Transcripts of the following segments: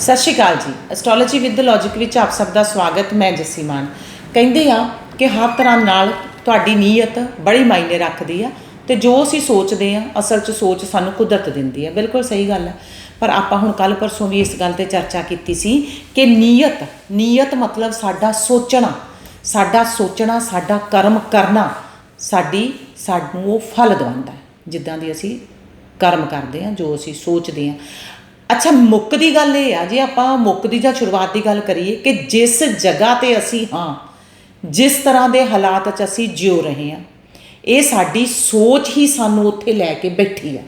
ਸਤਿ ਸ਼੍ਰੀ ਅਕਾਲ ਜੀ। Astrology with the logic ਵਿੱਚ ਆਪ ਸਭ ਦਾ ਸਵਾਗਤ, ਮੈਂ ਜੱਸੀ ਮਾਨ। ਕਹਿੰਦੇ ਆ ਕਿ ਹਰ ਤਰ੍ਹਾਂ ਨਾਲ ਤੁਹਾਡੀ ਨੀਅਤ ਬੜੀ ਮਾਇਨੇ ਰੱਖਦੀ ਆ ਤੇ ਜੋ ਅਸੀਂ ਸੋਚਦੇ ਆ, ਅਸਲ 'ਚ ਸੋਚ ਸਾਨੂੰ ਕੁਦਰਤ ਦਿੰਦੀ ਆ। ਬਿਲਕੁਲ ਸਹੀ ਗੱਲ ਹੈ ਪਰ ਆਪਾਂ ਹੁਣ ਕੱਲ ਪਰਸੋਂ ਵੀ ਇਸ ਗੱਲ ਤੇ ਚਰਚਾ ਕੀਤੀ ਸੀ ਕਿ ਨੀਅਤ ਨੀਅਤ ਮਤਲਬ ਸਾਡਾ ਸੋਚਣਾ ਸਾਡਾ ਸੋਚਣਾ, ਸਾਡਾ ਕਰਮ ਕਰਨਾ, ਸਾਡੀ, ਸਾਨੂੰ ਉਹ ਫਲ ਦਵਾਉਂਦਾ ਜਿੱਦਾਂ ਦੀ ਅਸੀਂ ਕਰਮ ਕਰਦੇ ਆ, ਜੋ ਅਸੀਂ ਸੋਚਦੇ ਆ। ਅੱਛਾ, ਮੁੱਕ ਦੀ ਗੱਲ ਇਹ ਆ, ਜੇ ਆਪਾਂ ਮੁੱਕ ਦੀ ਜਾਂ ਸ਼ੁਰੂਆਤ ਦੀ ਗੱਲ ਕਰੀਏ ਕਿ ਜਿਸ ਜਗ੍ਹਾ ਤੇ ਅਸੀਂ ਹਾਂ, ਜਿਸ ਤਰ੍ਹਾਂ ਦੇ ਹਾਲਾਤ 'ਚ ਅਸੀਂ ਜਿਉ ਰਹੇ ਹਾਂ, ਇਹ ਸਾਡੀ ਸੋਚ ਹੀ ਸਾਨੂੰ ਉੱਥੇ ਲੈ ਕੇ ਬੈਠੀ ਆ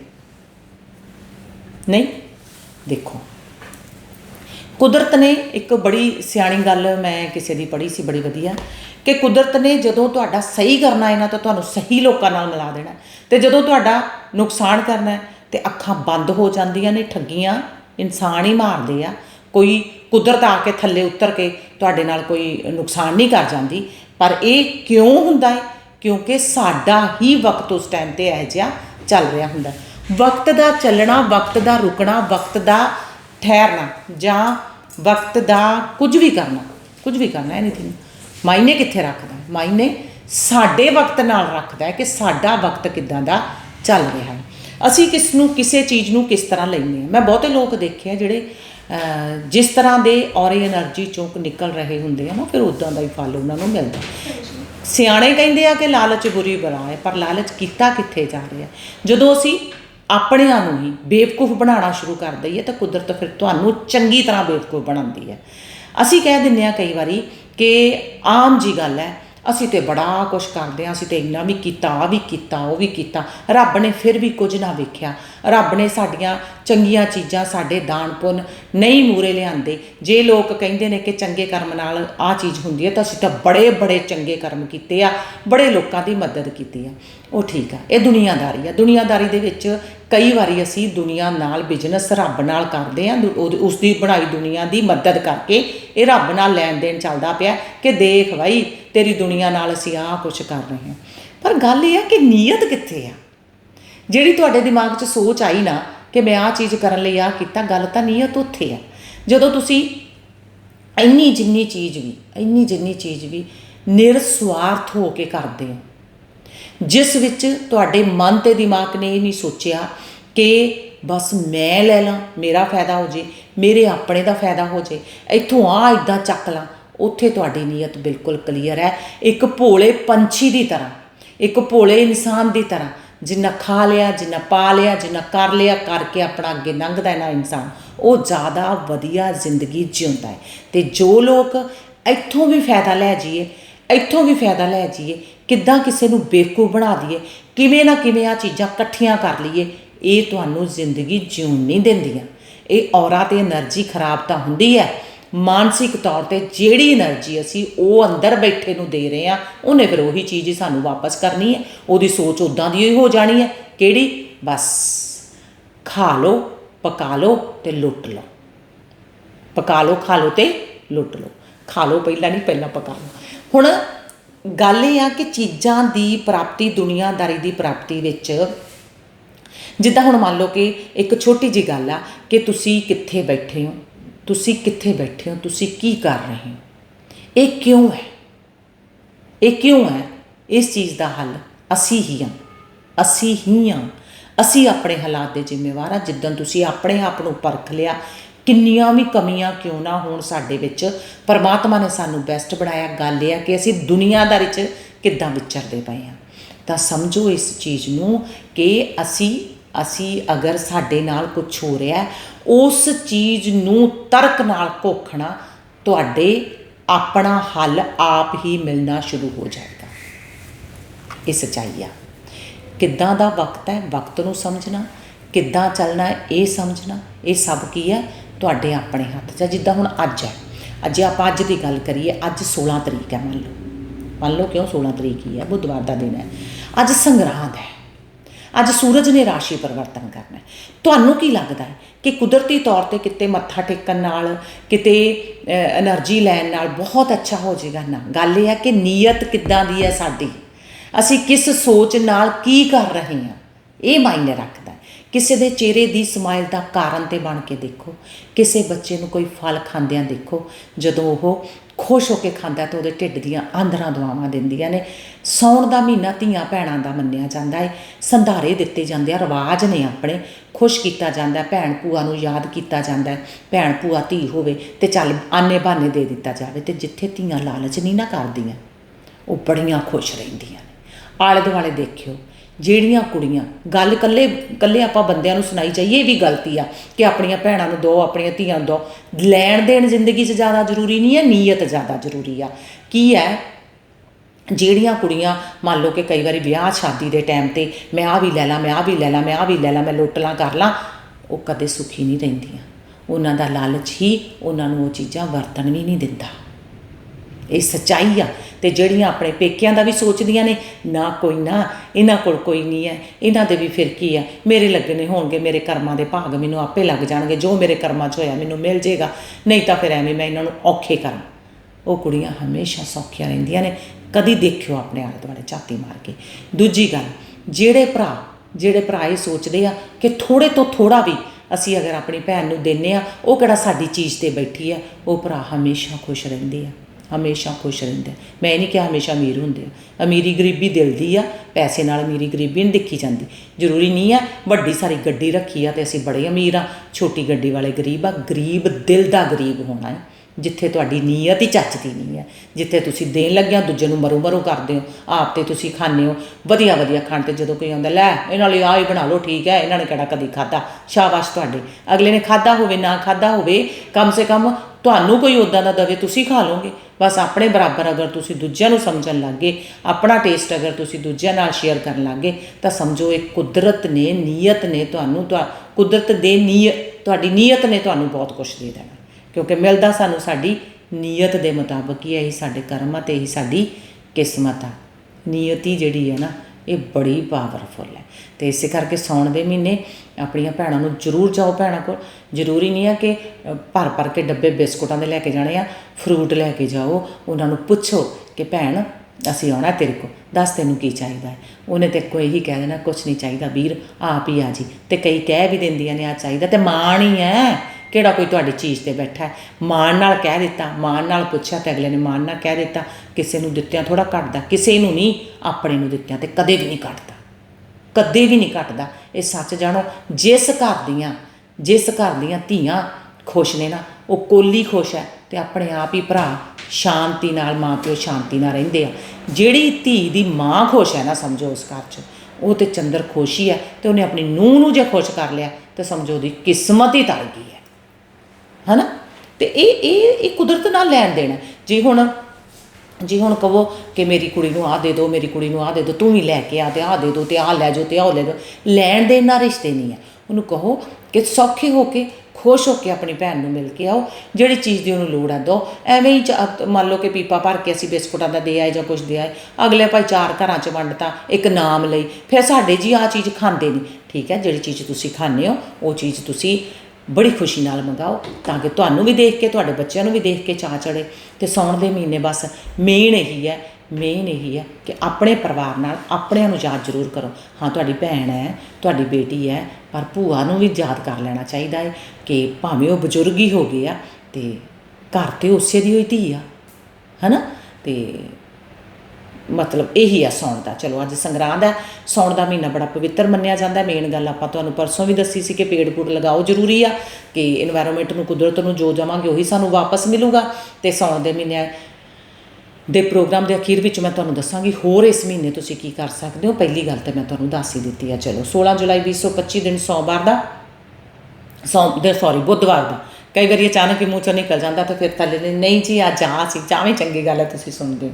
ਨਹੀਂ, ਦੇਖੋ, ਕੁਦਰਤ ਨੇ ਇੱਕ ਬੜੀ ਸਿਆਣੀ ਗੱਲ ਮੈਂ ਕਿਸੇ ਦੀ ਪੜ੍ਹੀ ਸੀ, ਬੜੀ ਵਧੀਆ, ਕਿ ਕੁਦਰਤ ਨੇ ਜਦੋਂ ਤੁਹਾਡਾ ਸਹੀ ਕਰਨਾ ਹੈ ਨਾ ਤਾਂ ਤੁਹਾਨੂੰ ਸਹੀ ਲੋਕਾਂ ਨਾਲ ਮਿਲਾ ਦੇਣਾ ਹੈ। ਤੇ ਜਦੋਂ ਤੁਹਾਡਾ ਨੁਕਸਾਨ ਕਰਨਾ ਹੈ ਤੇ ਅੱਖਾਂ ਬੰਦ ਹੋ ਜਾਂਦੀਆਂ ਨੇ, ਠੱਗੀਆਂ, ਇਨਸਾਨ ਹੀ ਮਾਰਦੇ ਆ। ਕੋਈ ਕੁਦਰਤ ਆ ਕੇ ਥੱਲੇ ਉਤਰ ਕੇ ਤੁਹਾਡੇ ਨਾਲ ਕੋਈ ਨੁਕਸਾਨ ਨਹੀਂ ਕਰ ਜਾਂਦੀ। ਪਰ ਇਹ ਕਿਉਂ ਹੁੰਦਾ ਹੈ? ਕਿਉਂਕਿ ਸਾਡਾ ਹੀ ਵਕਤ ਉਸ ਟਾਈਮ ਤੇ ਇਹ ਜਿਹਾ ਚੱਲ ਰਿਹਾ ਹੁੰਦਾ। ਵਕਤ ਦਾ ਚੱਲਣਾ, ਵਕਤ ਦਾ ਰੁਕਣਾ, ਵਕਤ ਦਾ ਠਹਿਰਨਾ ਜਾਂ ਵਕਤ ਦਾ ਕੁਝ ਵੀ ਕਰਨਾ, ਕੁਝ ਵੀ ਕਰਨਾ ਐਨੀਥਿੰਗ ਮਾਇਨੇ ਕਿੱਥੇ ਰੱਖਦਾ ਮਾਇਨੇ ਸਾਡੇ ਵਕਤ ਨਾਲ ਰੱਖਦਾ ਹੈ ਕਿ ਸਾਡਾ ਵਕਤ ਕਿੱਦਾਂ ਦਾ ਚੱਲ ਰਿਹਾ ਹੈ। ਅਸੀਂ ਕਿਸ ਨੂੰ ਕਿਸੇ ਚੀਜ਼ ਨੂੰ ਕਿਸ ਤਰ੍ਹਾਂ ਲੈਂਦੇ ਹਾਂ। ਮੈਂ ਬਹੁਤੇ ਲੋਕ ਦੇਖੇ ਆ ਜਿਹੜੇ ਜਿਸ ਤਰ੍ਹਾਂ ਦੇ ਔਰੇ એનર્ਜੀ ਚੋਂ ਨਿਕਲ ਰਹੇ ਹੁੰਦੇ ਆ ਨਾ, ਫਿਰ ਉਦਾਂ ਦਾ ਹੀ ਫਲ ਉਹਨਾਂ ਨੂੰ ਮਿਲਦਾ। ਸਿਆਣੇ ਕਹਿੰਦੇ ਆ ਕਿ ਲਾਲਚ ਬੁਰੀ ਬਲਾ ਹੈ, ਪਰ ਲਾਲਚ ਕੀਤਾ ਕਿੱਥੇ ਜਾ ਰਿਹਾ? ਜਦੋਂ ਅਸੀਂ ਆਪਣਿਆਂ ਨੂੰ ਹੀ ਬੇਵਕੂਫ ਬਣਾਉਣਾ ਸ਼ੁਰੂ ਕਰ ਦਈਏ, ਤਾਂ ਕੁਦਰਤ ਫਿਰ ਤੁਹਾਨੂੰ ਚੰਗੀ ਤਰ੍ਹਾਂ ਬੇਵਕੂਫ ਬਣਾਉਂਦੀ ਹੈ। ਅਸੀਂ ਕਹਿ ਦਿੰਨੇ ਆ ਕਈ ਵਾਰੀ ਕਿ ਆਮ ਜੀ ਗੱਲ ਹੈ ਅਸੀਂ ਤੇ ਬੜਾ ਕੁਝ ਕਰਦੇ ਆ ਅਸੀਂ ਤੇ ਇੰਨਾ ਵੀ ਕੀਤਾ ਆ ਵੀ ਕੀਤਾ, ਉਹ ਵੀ ਕੀਤਾ। ਰੱਬ ਨੇ ਫਿਰ ਵੀ ਕੁਝ ਨਾ ਵੇਖਿਆ। ਰੱਬ ਨੇ ਸਾਡੀਆਂ ਚੰਗੀਆਂ ਚੀਜ਼ਾਂ, ਸਾਡੇ ਦਾਨ ਪੁੰਨ ਨਹੀਂ ਮੂਰੇ ਲਿਆਂਦੇ। ਜੇ ਲੋਕ ਕਹਿੰਦੇ ਨੇ ਕਿ ਚੰਗੇ ਕਰਮ ਨਾਲ ਆ ਚੀਜ਼ ਹੁੰਦੀ ਹੈ, ਤਾਂ ਅਸੀਂ ਤਾਂ ਬੜੇ ਬੜੇ ਚੰਗੇ ਕਰਮ ਕੀਤੇ ਆ, ਬੜੇ ਲੋਕਾਂ ਦੀ ਮਦਦ ਕੀਤੀ ਆ। ਉਹ ਠੀਕ ਆ, ਇਹ ਦੁਨੀਆਦਾਰੀ ਆ। ਦੁਨੀਆਦਾਰੀ ਦੇ ਵਿੱਚ ਕਈ ਵਾਰੀ ਅਸੀਂ ਦੁਨੀਆ ਨਾਲ ਬਿਜ਼ਨਸ ਰੱਬ ਨਾਲ ਕਰਦੇ ਆ ਉਸ ਦੀ ਬਣਾਈ ਦੁਨੀਆ ਦੀ ਮਦਦ ਕਰਕੇ ਇਹ ਰੱਬ ਨਾਲ ਲੈਣ ਦੇਣ ਚੱਲਦਾ ਪਿਆ ਕਿ ਦੇਖ ਭਾਈ ਤੇਰੀ ਦੁਨੀਆ ਨਾਲ ਅਸੀਂ ਆਹ ਕੁਝ ਕਰ ਰਹੇ ਹਾਂ। ਪਰ ਗੱਲ ਇਹ ਆ ਕਿ ਨੀਅਤ ਕਿੱਥੇ ਆ? ਜਿਹੜੀ ਤੁਹਾਡੇ ਦਿਮਾਗ 'ਚ ਸੋਚ ਆਈ ਨਾ ਕਿ ਮੈਂ ਆਹ ਚੀਜ਼ ਕਰਨ ਲਈ ਆਹ ਕੀਤਾ, ਗੱਲ ਤਾਂ ਨੀਅਤ ਉੱਥੇ ਆ। ਜਦੋਂ ਤੁਸੀਂ ਇੰਨੀ ਜਿੰਨੀ ਚੀਜ਼ ਵੀ, ਇੰਨੀ ਜਿੰਨੀ ਚੀਜ਼ ਵੀ ਨਿਰਸਵਾਰਥ ਹੋ ਕੇ ਕਰਦੇ ਹੋ, ਜਿਸ ਵਿੱਚ ਤੁਹਾਡੇ ਮਨ ਤੇ ਦਿਮਾਗ ਨੇ ਇਹ ਨਹੀਂ ਸੋਚਿਆ ਕਿ ਬਸ ਮੈਂ ਲੈ ਲਾਂ, ਮੇਰਾ ਫਾਇਦਾ ਹੋ ਜੇ, ਮੇਰੇ ਆਪਣੇ ਦਾ ਫਾਇਦਾ ਹੋ ਜੇ, ਇੱਥੋਂ ਆ ਇਦਾਂ ਚੱਕ ਲਾਂ ਉੱਥੇ ਤੁਹਾਡੀ ਨੀਅਤ ਬਿਲਕੁਲ ਕਲੀਅਰ ਹੈ। ਇੱਕ ਭੋਲੇ ਪੰਛੀ ਦੀ ਤਰ੍ਹਾਂ, ਇੱਕ ਭੋਲੇ ਇਨਸਾਨ ਦੀ ਤਰ੍ਹਾਂ, ਜਿੰਨਾ ਖਾ ਲਿਆ, ਜਿੰਨਾ ਪਾ ਲਿਆ, ਜਿੰਨਾ ਕਰ ਲਿਆ, ਕਰਕੇ ਆਪਣਾ ਅੱਗੇ ਲੰਘਦਾ ਨਾ ਇਨਸਾਨ, ਉਹ ਜ਼ਿਆਦਾ ਵਧੀਆ ਜ਼ਿੰਦਗੀ ਜਿਉਂਦਾ ਹੈ। ਤੇ ਜੋ ਲੋਕ ਇੱਥੋਂ ਵੀ ਫਾਇਦਾ ਲੈ ਜਾਈਏ, ਇੱਥੋਂ ਵੀ ਫਾਇਦਾ ਲੈ ਜਾਈਏ, ਕਿੱਦਾਂ ਕਿਸੇ ਨੂੰ ਬੇਵਕੂਫ ਬਣਾ ਦਈਏ, ਕਿਵੇਂ ਨਾ ਕਿਵੇਂ ਆ ਚੀਜ਼ਾਂ ਇਕੱਠੀਆਂ ਕਰ ਲਈਏ, ਇਹ ਤੁਹਾਨੂੰ ਜ਼ਿੰਦਗੀ ਜਿਉਣ ਨਹੀਂ ਦਿੰਦੀਆਂ। ਇਹ ਔਰਾ ਤੇ એનર્ਜੀ ਖਰਾਬ ਤਾਂ ਹੁੰਦੀ ਹੈ। ਮਾਨਸਿਕ ਤੌਰ ਤੇ ਜਿਹੜੀ એનર્ਜੀ ਅਸੀਂ ਉਹ ਅੰਦਰ ਬੈਠੇ ਨੂੰ ਦੇ ਰਹੇ ਆ ਉਹਨੇ ਫਿਰ ਉਹੀ ਚੀਜ਼ ਹੀ ਸਾਨੂੰ ਵਾਪਸ ਕਰਨੀ ਹੈ। ਉਹਦੀ ਸੋਚ ਉਦਾਂ ਦੀ ਹੀ ਹੋ ਜਾਣੀ ਹੈ। ਕਿਹੜੀ? ਬਸ। ਖਾ ਲਓ, ਪਕਾ ਲਓ ਤੇ ਲੁੱਟ ਲਓ। ਪਕਾ ਲਓ, ਖਾ ਲਓ ਤੇ ਲੁੱਟ ਲਓ। ਖਾ ਲਓ ਪਹਿਲਾਂ ਨਹੀਂ, ਪਹਿਲਾਂ ਪਕਾ ਲਓ। ਹੁਣ ਗੱਲ ਇਹ ਆ ਕਿ ਚੀਜ਼ਾਂ ਦੀ ਪ੍ਰਾਪਤੀ, ਦੁਨੀਆਦਾਰੀ ਦੀ ਪ੍ਰਾਪਤੀ ਵਿੱਚ ਜਿੱਦਾਂ ਹੁਣ ਮੰਨ ਲਓ ਕਿ ਇੱਕ ਛੋਟੀ ਜੀ ਗੱਲ ਆ ਕਿ ਤੁਸੀਂ ਕਿੱਥੇ ਬੈਠੇ ਹੋ। ਤੁਸੀਂ ਕਿੱਥੇ ਬੈਠੇ ਹੋ? ਤੁਸੀਂ ਕੀ ਕਰ ਰਹੇ ਹੋ? ਇਹ ਕਿਉਂ ਹੈ? ਇਹ ਕਿਉਂ ਹੈ? ਇਸ ਚੀਜ਼ ਦਾ ਹੱਲ ਅਸੀਂ ਹੀ ਹਾਂ। ਅਸੀਂ ਹੀ ਹਾਂ। ਅਸੀਂ ਆਪਣੇ ਹਾਲਾਤ ਦੇ ਜ਼ਿੰਮੇਵਾਰ ਆ ਜਿੱਦਣ ਤੁਸੀਂ ਆਪਣੇ ਆਪ ਨੂੰ ਪਰਖ ਲਿਆ, ਕਿੰਨੀਆਂ ਵੀ ਕਮੀਆਂ ਕਿਉਂ ਨਾ ਹੋਣ ਸਾਡੇ ਵਿੱਚ, ਪਰਮਾਤਮਾ ਨੇ ਸਾਨੂੰ ਬੈਸਟ ਬਣਾਇਆ। ਗੱਲ ਇਹ ਆ ਕਿ ਅਸੀਂ ਦੁਨੀਆਦਾਰੀ 'ਚ ਕਿੱਦਾਂ ਵਿਚਰਦੇ ਪਏ ਹਾਂ। ਤਾਂ ਸਮਝੋ ਇਸ ਚੀਜ਼ ਨੂੰ ਕਿ ਅਸੀਂ ਅਸੀਂ ਅਗਰ ਸਾਡੇ ਨਾਲ ਕੁਝ ਹੋ ਰਿਹਾ ਉਸ ਚੀਜ਼ ਨੂੰ ਤਰਕ ਨਾਲ ਘੋਖਣਾ ਤੁਹਾਡੇ ਆਪਣਾ ਹੱਲ ਆਪ ਹੀ ਮਿਲਣਾ ਸ਼ੁਰੂ ਹੋ ਜਾਏਗਾ। ਇਹ ਸੱਚਾਈ ਆ। ਕਿੱਦਾਂ ਦਾ ਵਕਤ ਹੈ, ਵਕਤ ਨੂੰ ਸਮਝਣਾ, ਕਿੱਦਾਂ ਚੱਲਣਾ ਹੈ, ਇਹ ਸਮਝਣਾ, ਇਹ ਸਭ ਕੀ ਹੈ? ਤੁਹਾਡੇ ਆਪਣੇ ਹੱਥ 'ਚ ਜਿੱਦਾਂ ਹੁਣ ਅੱਜ ਹੈ। ਅੱਜ ਆਪਾਂ ਅੱਜ ਦੀ ਗੱਲ ਕਰੀਏ, ਅੱਜ 16 ਤਰੀਕ ਹੈ ਮੰਨ ਲਓ। ਮੰਨ ਲਓ ਕਿਉਂ 16 ਤਰੀਕ ਹੀ ਹੈ? ਬੁੱਧਵਾਰ ਦਾ ਦਿਨ ਹੈ। ਅੱਜ ਸੰਗਰਾਂਦ ਹੈ। ਅੱਜ ਸੂਰਜ ਨੇ ਰਾਸ਼ੀ ਪਰਿਵਰਤਨ ਕਰਨਾ ਤੁਹਾਨੂੰ ਕੀ ਲੱਗਦਾ ਹੈ ਕਿ ਕੁਦਰਤੀ ਤੌਰ ਤੇ ਕਿਤੇ ਮੱਥਾ ਟੇਕਣ ਨਾਲ, ਕਿਤੇ એનર્ਜੀ ਲੈਣ ਨਾਲ ਬਹੁਤ ਅੱਛਾ ਹੋ ਜਾਏਗਾ ਨਾ? ਗੱਲ ਇਹ ਹੈ ਕਿ ਨੀਅਤ ਕਿੱਦਾਂ ਦੀ ਹੈ ਸਾਡੀ? ਅਸੀਂ ਕਿਸ ਸੋਚ ਨਾਲ ਕੀ ਕਰ ਰਹੇ ਹਾਂ? ਇਹ ਮਾਇਨੇ ਰੱਖਦਾ ਕਿਸੇ ਦੇ ਚਿਹਰੇ ਦੀ ਸਮਾਈਲ ਦਾ ਕਾਰਨ ਤੇ ਬਣ ਕੇ ਦੇਖੋ। ਕਿਸੇ ਬੱਚੇ ਨੂੰ ਕੋਈ ਫਲ ਖਾਂਦਿਆਂ ਦੇਖੋ। ਜਦੋਂ ਉਹ ਖੁਸ਼ ਹੋ ਕੇ ਖਾਂਦਾ ਤਾਂ ਉਹਦੇ ਢਿੱਡ ਦੀਆਂ ਆਂਦਰਾਂ ਦੁਆਵਾਂ ਦਿੰਦੀਆਂ ਨੇ। ਸੌਣ ਦਾ ਮਹੀਨਾ ਧੀਆਂ ਭੈਣਾਂ ਦਾ ਮੰਨਿਆ ਜਾਂਦਾ ਹੈ ਸੰਧਾਰੇ ਦਿੱਤੇ ਜਾਂਦੇ ਆ, ਰਿਵਾਜ ਨੇ ਆਪਣੇ। ਖੁਸ਼ ਕੀਤਾ ਜਾਂਦਾ, ਭੈਣ ਭੂਆ ਨੂੰ ਯਾਦ ਕੀਤਾ ਜਾਂਦਾ ਭੈਣ ਭੂਆ ਧੀ ਹੋਵੇ ਤੇ ਚੱਲ ਆਨੇ ਬਾਨੇ ਦੇ ਦਿੱਤਾ ਜਾਵੇ ਤੇ ਜਿੱਥੇ ਧੀਆਂ ਲਾਲਚ ਨਹੀਂ ਨਾ ਕਰਦੀਆਂ, ਉਹ ਬੜੀਆਂ ਖੁਸ਼ ਰਹਿੰਦੀਆਂ ਨੇ। ਆਲੇ ਦੁਆਲੇ ਦੇਖਿਓ ਜਿਹੜੀਆਂ ਕੁੜੀਆਂ, ਗੱਲ ਕੱਲੇ ਕੱਲੇ ਆਪਾਂ ਬੰਦਿਆਂ ਨੂੰ ਸੁਣਾਈ ਜਾਈਏ, ਇਹ ਵੀ ਗਲਤੀ ਆ ਕਿ ਆਪਣੀਆਂ ਭੈਣਾਂ ਨੂੰ ਦੋ, ਆਪਣੀਆਂ ਧੀਆਂ ਨੂੰ ਦੋ। ਲੈਣ ਦੇਣ ਜ਼ਿੰਦਗੀ 'ਚ ਜ਼ਿਆਦਾ ਜ਼ਰੂਰੀ ਨਹੀਂ ਹੈ, ਨੀਅਤ ਜ਼ਿਆਦਾ ਜ਼ਰੂਰੀ ਆ। ਕੀ ਹੈ? ਜਿਹੜੀਆਂ ਕੁੜੀਆਂ, ਮੰਨ ਲਓ ਕਿ ਕਈ ਵਾਰੀ ਵਿਆਹ, ਸ਼ਾਦੀ ਦੇ ਟਾਈਮ ਤੇ ਮੈਂ ਆ ਵੀ ਲੈ ਲਾਂ, ਮੈਂ ਆ ਵੀ ਲੈ ਲਾਂ, ਮੈਂ ਆ ਵੀ ਲੈ ਲਾਂ, ਮੈਂ ਲੁੱਟ ਲਾਂ ਕਰ ਲਾਂ, ਉਹ ਕਦੇ ਸੁਖੀ ਨਹੀਂ ਰਹਿੰਦੀਆਂ। ਉਹਨਾਂ ਦਾ ਲਾਲਚ ਹੀ ਉਹਨਾਂ ਨੂੰ ਉਹ ਚੀਜ਼ਾਂ ਵਰਤਣ ਵੀ ਨਹੀਂ ਦਿੰਦਾ। ਇਹ ਸੱਚਾਈ ਆ ਤੇ ਜਿਹੜੀਆਂ ਆਪਣੇ ਪੇਕਿਆਂ ਦਾ ਵੀ ਸੋਚਦੀਆਂ ਨੇ, ਨਾ ਕੋਈ ਨਾ, ਇਹਨਾਂ ਕੋਲ ਕੋਈ ਨਹੀਂ ਹੈ ਇਹਨਾਂ ਦੇ ਵੀ ਫਿਰ ਕੀ ਆ? ਮੇਰੇ ਲੱਗਣੇ ਹੋਣਗੇ, ਮੇਰੇ ਕਰਮਾਂ ਦੇ ਭਾਗ ਮੈਨੂੰ ਆਪੇ ਲੱਗ ਜਾਣਗੇ। ਜੋ ਮੇਰੇ ਕਰਮਾਂ 'ਚ ਹੋਇਆ ਮੈਨੂੰ ਮਿਲ ਜੇਗਾ। ਨਹੀਂ ਤਾਂ ਫਿਰ ਐਵੇਂ ਮੈਂ ਇਹਨਾਂ ਨੂੰ ਔਖੇ ਕਰਾਂ। ਉਹ ਕੁੜੀਆਂ ਹਮੇਸ਼ਾ ਸੌਖੀਆਂ ਰਹਿੰਦੀਆਂ ਨੇ। ਕਦੀ ਦੇਖਿਓ ਆਪਣੇ ਆਲੇ ਦੁਆਲੇ ਝਾਤੀ ਮਾਰ ਕੇ। ਦੂਜੀ ਗੱਲ, ਜਿਹੜੇ ਭਰਾ ਜਿਹੜੇ ਭਰਾ ਇਹ ਸੋਚਦੇ ਆ ਕਿ ਥੋੜੇ ਤੋਂ ਥੋੜਾ ਵੀ ਅਸੀਂ ਅਗਰ ਆਪਣੀ ਭੈਣ ਨੂੰ ਦਿੰਨੇ ਆ, ਉਹ ਕਿਹੜਾ ਸਾਡੀ ਚੀਜ਼ ਤੇ ਬੈਠੀ ਆ? ਉਹ ਭਰਾ ਹਮੇਸ਼ਾ ਖੁਸ਼ ਰਹਿੰਦੇ ਆ। ਹਮੇਸ਼ਾ ਖੁਸ਼ ਰਹਿੰਦੇ ਮੈਂ ਇਹ ਨਹੀਂ ਕਿਹਾ ਹਮੇਸ਼ਾ ਅਮੀਰ ਹੁੰਦੇ ਆ। ਅਮੀਰੀ ਗਰੀਬੀ ਦਿਲ ਦੀ ਆ, ਪੈਸੇ ਨਾਲ ਅਮੀਰੀ ਗਰੀਬੀ ਨਹੀਂ ਦੇਖੀ ਜਾਂਦੀ। ਜ਼ਰੂਰੀ ਨਹੀਂ ਆ ਵੱਡੀ ਸਾਰੀ ਗੱਡੀ ਰੱਖੀ ਆ ਤੇ ਅਸੀਂ ਬੜੇ ਅਮੀਰ ਆ, ਛੋਟੀ ਗੱਡੀ ਵਾਲੇ ਗਰੀਬ ਆ, ਗਰੀਬ ਦਿਲ ਦਾ ਗਰੀਬ ਹੋਣਾ ਹੈ। ਜਿੱਥੇ ਤੁਹਾਡੀ ਨੀਅਤ ਹੀ ਚੱਜਦੀ ਨਹੀਂ ਹੈ। ਜਿੱਥੇ ਤੁਸੀਂ ਦੇਣ ਲੱਗਿਆ ਦੂਜੇ ਨੂੰ ਮਰੋ ਮਰੋ ਕਰਦੇ ਹੋ, ਆਪ ਤੇ ਤੁਸੀਂ ਖਾਂਦੇ ਹੋ, ਵਧੀਆ ਵਧੀਆ ਖਾਣ ਤੇ ਜਦੋਂ ਕੋਈ ਆਉਂਦਾ, ਲੈ, ਇਹਨਾਂ ਲਈ ਆਹ ਹੀ ਬਣਾ ਲਓ, ਠੀਕ ਹੈ, ਇਹਨਾਂ ਨੇ ਕਿਹੜਾ ਕਦੀ ਖਾਦਾ ਸ਼ਾਬਾਸ਼ ਤੁਹਾਡੇ। ਅਗਲੇ ਨੇ ਖਾਦਾ ਹੋਵੇ, ਨਾ ਖਾਦਾ ਹੋਵੇ, ਕਮ ਸੇ ਕਮ ਤੁਹਾਨੂੰ ਕੋਈ ਉਦਾਂ ਦਾ ਦਵੇ, ਤੁਸੀਂ ਖਾ ਲਓਗੇ। ਬਸ ਆਪਣੇ ਬਰਾਬਰ ਅਗਰ ਤੁਸੀਂ ਦੂਜਿਆਂ ਨੂੰ ਸਮਝਣ ਲੱਗੇ ਆਪਣਾ ਟੇਸਟ ਅਗਰ ਤੁਸੀਂ ਦੂਜਿਆਂ ਨਾਲ ਸ਼ੇਅਰ ਕਰਨ ਲੱਗੇ ਤਾਂ ਸਮਝੋ ਇਹ ਕੁਦਰਤ ਨੇ, ਨੀਅਤ ਨੇ ਤੁਹਾਨੂੰ ਤੁਹਾ- ਕੁਦਰਤ ਦੇ ਨੀਅਤ ਤੁਹਾਡੀ ਨੀਅਤ ਨੇ ਤੁਹਾਨੂੰ ਬਹੁਤ ਕੁਝ ਦੇ ਦੇਣਾ। ਕਿਉਂਕਿ ਮਿਲਦਾ ਸਾਨੂੰ ਸਾਡੀ ਨੀਅਤ ਦੇ ਮੁਤਾਬਕ ਹੀ ਹੈ ਇਹ ਸਾਡੇ ਕਰਮ ਆ ਤੇ ਇਹ ਸਾਡੀ ਕਿਸਮਤ ਆ। ਨੀਅਤ ਹੀ ਜਿਹੜੀ ਹੈ ਨਾ ਇਹ ਬੜੀ ਪਾਵਰਫੁਲ ਹੈ। ਤੇ ਇਸੇ ਕਰਕੇ ਸੌਣ ਦੇ ਮਹੀਨੇ ਆਪਣੀਆਂ ਭੈਣਾਂ ਨੂੰ ਜ਼ਰੂਰ ਜਾਓ ਭੈਣਾਂ ਕੋਲ। ਜ਼ਰੂਰੀ ਨਹੀਂ ਆ ਕਿ ਭਰ ਭਰ ਕੇ ਡੱਬੇ ਬਿਸਕੁਟਾਂ ਦੇ ਲੈ ਕੇ ਜਾਣੇ ਆ ਫਰੂਟ ਲੈ ਕੇ ਜਾਓ। ਉਹਨਾਂ ਨੂੰ ਪੁੱਛੋ ਕਿ ਭੈਣ, ਅਸੀਂ ਆਉਣਾ ਤੇਰੇ ਕੋਲ। ਦੱਸ ਤੈਨੂੰ ਕੀ ਚਾਹੀਦਾ ਉਹਨੇ ਤੇ ਕੋਈ ਇਹੀ ਕਹਿ ਦੇਣਾ ਕੁਝ ਨਹੀਂ ਚਾਹੀਦਾ ਵੀਰ, ਆਪ ਹੀ ਆ ਜੀ। ਤੇ ਕਈ ਕਹਿ ਵੀ ਦਿੰਦੀਆਂ ਨੇ ਆ ਚਾਹੀਦਾ ਤੇ ਮਾਣ ਹੀ ਹੈ। ਕਿਹੜਾ ਕੋਈ ਤੁਹਾਡੀ ਚੀਜ਼ ਤੇ ਬੈਠਾ ਹੈ? ਮਾਣ ਨਾਲ ਕਹਿ ਦਿੱਤਾ, ਮਾਣ ਨਾਲ ਪੁੱਛਿਆ ਤੇ ਅਗਲੇ ਨੇ ਮਾਣ ਨਾਲ ਕਹਿ ਦਿੱਤਾ, ਕਿਸੇ ਨੂੰ ਦਿੱਤਿਆਂ ਥੋੜਾ ਘਟਦਾ, ਕਿਸੇ ਨੂੰ ਨਹੀਂ, ਆਪਣੇ ਨੂੰ ਦਿੱਤਿਆਂ ਤੇ ਕਦੇ ਵੀ ਨਹੀਂ ਘਟਦਾ। ਕਦੇ ਵੀ ਨਹੀਂ ਘਟਦਾ। ਇਹ ਸੱਚ ਜਾਣੋ, ਜਿਸ ਘਰ ਦੀਆਂ, ਜਿਸ ਘਰ ਦੀਆਂ ਧੀਆਂ ਖੁਸ਼ ਨੇ ਨਾ, ਉਹ ਕੋਲੀ ਖੁਸ਼ ਹੈ ਤੇ ਆਪਣੇ ਆਪ ਹੀ ਭਰਾ ਸ਼ਾਂਤੀ ਨਾਲ ਮਾਂ ਪਿਓ ਸ਼ਾਂਤੀ ਨਾਲ ਰਹਿੰਦੇ ਆ। ਜਿਹੜੀ ਧੀ ਦੀ ਮਾਂ ਖੁਸ਼ ਹੈ ਨਾ, ਸਮਝੋ ਉਸ ਘਰ 'ਚ, ਉਹ ਤੇ ਚੰਦਰ ਖੁਸ਼ੀ ਹੈ ਤੇ ਉਹਨੇ ਆਪਣੀ ਨੂੰਹ ਨੂੰ ਜੇ ਖੁਸ਼ ਕਰ ਲਿਆ, ਤੇ ਸਮਝੋ ਉਹਦੀ ਕਿਸਮਤ ਹੀ ਤਰ ਗਈ ਹੈ। ਹਨਾ? ਤੇ ਇਹ ਇਹ ਇਹ ਕੁਦਰਤ ਨਾਲ ਲੈਣ ਦੇਣਾ ਜੇ ਹੁਣ, ਜੀ ਹੁਣ ਕਹੋ ਕਿ ਮੇਰੀ ਕੁੜੀ ਨੂੰ ਆਹ ਦੇ ਦਿਓ ਮੇਰੀ ਕੁੜੀ ਨੂੰ ਆਹ ਦੇ ਦਿਓ ਤੂੰ ਵੀ ਲੈ ਕੇ ਆ ਤੇ ਆਹ ਦੇ ਦਿਓ ਤੇ ਆਹ ਲੈ ਜਾਓ ਤੇ ਆਹ ਲੈ ਜਾਓ। ਲੈਣ ਦੇਣ ਨਾਲ ਰਿਸ਼ਤੇ ਨਹੀਂ ਹੈ। ਉਹਨੂੰ ਕਹੋ ਕਿ ਸੌਖੇ ਹੋ ਕੇ, ਖੁਸ਼ ਹੋ ਕੇ ਆਪਣੀ ਭੈਣ ਨੂੰ ਮਿਲ ਕੇ ਆਓ। ਜਿਹੜੀ ਚੀਜ਼ ਦੀ ਉਹਨੂੰ ਲੋੜ ਹੈ, ਦੋ। ਐਵੇਂ ਹੀ ਚ- ਮੰਨ ਲਓ ਕਿ ਪੀਪਾ ਭਰ ਕੇ ਅਸੀਂ ਬਿਸਕੁਟਾਂ ਦਾ ਦੇ ਆਏ ਜਾਂ ਕੁਝ ਦੇ ਆਏ। ਅਗਲੇ ਭਾਈ ਚਾਰ ਘਰਾਂ 'ਚ ਵੰਡਤਾ, ਇੱਕ ਨਾਮ ਲਈ। ਫਿਰ ਸਾਡੇ ਜੀ ਆਹ ਚੀਜ਼ ਖਾਂਦੇ ਨਹੀਂ। ਠੀਕ ਹੈ, ਜਿਹੜੀ ਚੀਜ਼ ਤੁਸੀਂ ਖਾਂਦੇ ਹੋ, ਉਹ ਚੀਜ਼ ਤੁਸੀਂ ਬੜੀ ਖੁਸ਼ੀ ਨਾਲ ਮੰਗਾਓ ਤਾਂ ਕਿ ਤੁਹਾਨੂੰ ਵੀ ਦੇਖ ਕੇ, ਤੁਹਾਡੇ ਬੱਚਿਆਂ ਨੂੰ ਵੀ ਦੇਖ ਕੇ ਚਾਅ ਚੜੇ ਤੇ ਸੌਣ ਦੇ ਮਹੀਨੇ ਬਸ ਮੇਨ ਇਹੀ ਹੈ, ਮੇਨ ਇਹੀ ਹੈ ਕਿ ਆਪਣੇ ਪਰਿਵਾਰ ਨਾਲ ਆਪਣਿਆਂ ਨੂੰ ਯਾਦ ਜ਼ਰੂਰ ਕਰੋ। ਹਾਂ, ਤੁਹਾਡੀ ਭੈਣ ਹੈ, ਤੁਹਾਡੀ ਬੇਟੀ ਹੈ, ਪਰ ਭੂਆ ਨੂੰ ਵੀ ਯਾਦ ਕਰ ਲੈਣਾ ਚਾਹੀਦਾ ਹੈ ਕਿ ਭਾਵੇਂ ਉਹ ਬਜ਼ੁਰਗ ਹੀ ਹੋ ਗਏ ਆ ਤੇ ਘਰ ਤੇ ਉਸੇ ਦੀ ਹੋਈ ਧੀ ਆ, ਹਨਾ? ਤੇ ਮਤਲਬ ਇਹੀ ਆ ਸੌਣ ਦਾ। ਚਲੋ ਅੱਜ ਸੰਗਰਾਂਦ ਹੈ ਸੌਣ ਦਾ ਮਹੀਨਾ ਬੜਾ ਪਵਿੱਤਰ ਮੰਨਿਆ ਜਾਂਦਾ ਮੇਨ ਗੱਲ ਆਪਾਂ ਤੁਹਾਨੂੰ ਪਰਸੋਂ ਵੀ ਦੱਸੀ ਸੀ ਕਿ ਪੇੜ ਪੂੜ ਲਗਾਓ ਜ਼ਰੂਰੀ ਆ ਕਿ এনवायरमेंट ਨੂੰ, ਕੁਦਰਤ ਨੂੰ ਜੋ ਜਾਵਾਂਗੇ ਉਹੀ ਸਾਨੂੰ ਵਾਪਸ ਮਿਲੂਗਾ। ਤੇ ਸੌਣ ਦੇ ਮਹੀਨੇ ਦੇ ਪ੍ਰੋਗਰਾਮ ਦੇ ਅਖੀਰ ਵਿੱਚ ਮੈਂ ਤੁਹਾਨੂੰ ਦੱਸਾਂਗੀ ਹੋਰ ਇਸ ਮਹੀਨੇ ਤੁਸੀਂ ਕੀ ਕਰ ਸਕਦੇ ਹੋ। ਪਹਿਲੀ ਗੱਲ ਤੇ ਮੈਂ ਤੁਹਾਨੂੰ ਦੱਸ ਹੀ ਦਿੱਤੀ ਆ, ਚਲੋ 16 ਜੁਲਾਈ 2025 ਦਿਨ ਸੋਮਵਾਰ ਦਾ ਸੌ ਦੇ ਸੌਰੀ ਬੁੱਧਵਾਰ ਦਾ। ਕਈ ਵਾਰੀ ਅਚਾਨਕ ਹੀ ਮੂੰਹ ਚੋਂ ਨਿਕਲ ਜਾਂਦਾ ਤਾਂ ਫਿਰ ਥੱਲੇ ਨਹੀਂ ਜੀ, ਅੱਜ ਜਾਂ ਸੀ ਜਾਵੇਂ ਚੰਗੀ ਗੱਲ ਹੈ ਤੁਸੀਂ ਸੁਣਦੇ ਹੋ।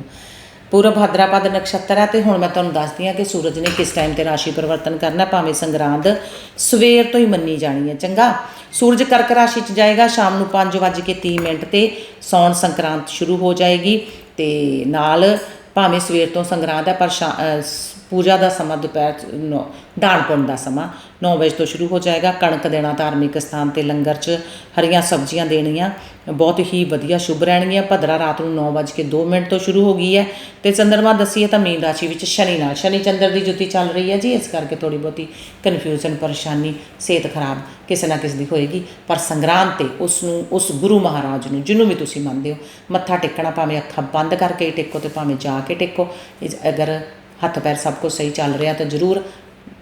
ਪੂਰਬ ਭਾਦਰਾਪਦ ਨਕਸ਼ਤਰ ਹੈ ਤੇ ਹੁਣ ਮੈਂ ਤੁਹਾਨੂੰ ਦੱਸਦੀ ਹਾਂ ਕਿ ਸੂਰਜ ਨੇ ਕਿਸ ਟਾਈਮ ਤੇ ਰਾਸ਼ੀ ਪਰਿਵਰਤਨ ਕਰਨਾ, ਭਾਵੇਂ ਸੰਗਰਾਂਦ ਸਵੇਰ ਤੋਂ ਹੀ ਮੰਨੀ ਜਾਣੀ ਹੈ, ਚੰਗਾ? ਸੂਰਜ ਕਰਕ ਰਾਸ਼ੀ ਚ ਜਾਏਗਾ, ਸ਼ਾਮ ਨੂੰ 5:30 ਮਿੰਟ ਤੇ ਸੌਣ ਸੰਕਰਾਂਤ ਸ਼ੁਰੂ ਹੋ ਜਾਏਗੀ ਤੇ ਨਾਲ ਭਾਵੇਂ ਸਵੇਰ ਤੋਂ ਸੰਗਰਾਂਦ ਹੈ, ਪਰ ਸ਼ਾ- ਪੂਜਾ ਦਾ ਸਮਾਂ ਦੁਪਹਿਰ ਚ, ਨੌ ਦਾਨ ਦਾ ਸਮਾਂ 9 ਵਜੇ ਤੋਂ ਸ਼ੁਰੂ ਹੋ ਜਾਏਗਾ। ਕਣਕ ਦੇਣਾ ਧਾਰਮਿਕ ਸਥਾਨ ਤੇ ਲੰਗਰ 'ਚ ਹਰੀਆਂ ਸਬਜ਼ੀਆਂ ਦੇਣੀਆਂ, ਬਹੁਤ ਹੀ ਵਧੀਆ ਸ਼ੁਭ ਰਹਿਣਗੀਆਂ। ਭਦਰਾ ਰਾਤ ਨੂੰ 9:02 ਮਿੰਟ ਤੋਂ ਸ਼ੁਰੂ ਹੋ ਗਈ ਹੈ। ਤੇ ਚੰਦਰਮਾ ਦਸੀਏ ਤਾਂ ਮੀਨ ਰਾਸ਼ੀ ਵਿੱਚ ਸ਼ਨੀ ਨਾਲ, ਸ਼ਨੀ ਚੰਦਰ ਦੀ ਜੁਤੀ ਚੱਲ ਰਹੀ ਹੈ ਜੀ। ਇਸ ਕਰਕੇ ਥੋੜੀ ਬਹੁਤੀ ਕਨਫਿਊਜ਼ਨ ਪਰੇਸ਼ਾਨੀ, ਸਿਹਤ ਖਰਾਬ ਕਿਸੇ ਨਾ ਕਿਸੇ ਦੀ ਹੋਏਗੀ। ਪਰ ਸੰਗਰਾਂਦ ਤੇ ਉਸ ਨੂੰ ਉਸ ਗੁਰੂ ਮਹਾਰਾਜ ਨੂੰ, ਜਿਹਨੂੰ ਵੀ ਤੁਸੀਂ ਮੰਨਦੇ ਹੋ, ਮੱਥਾ ਟੇਕਣਾ ਭਾਵੇਂ ਅੱਖਾਂ ਬੰਦ ਕਰਕੇ ਹੀ ਟੇਕੋ ਤੇ ਭਾਵੇਂ ਜਾ ਕੇ ਟੇਕੋ। ਇਸ- ਅਗਰ ਹੱਥ ਪੈਰ ਸਭ ਕੁਝ ਸਹੀ ਚੱਲ ਰਿਹਾ ਤਾਂ ਜ਼ਰੂਰ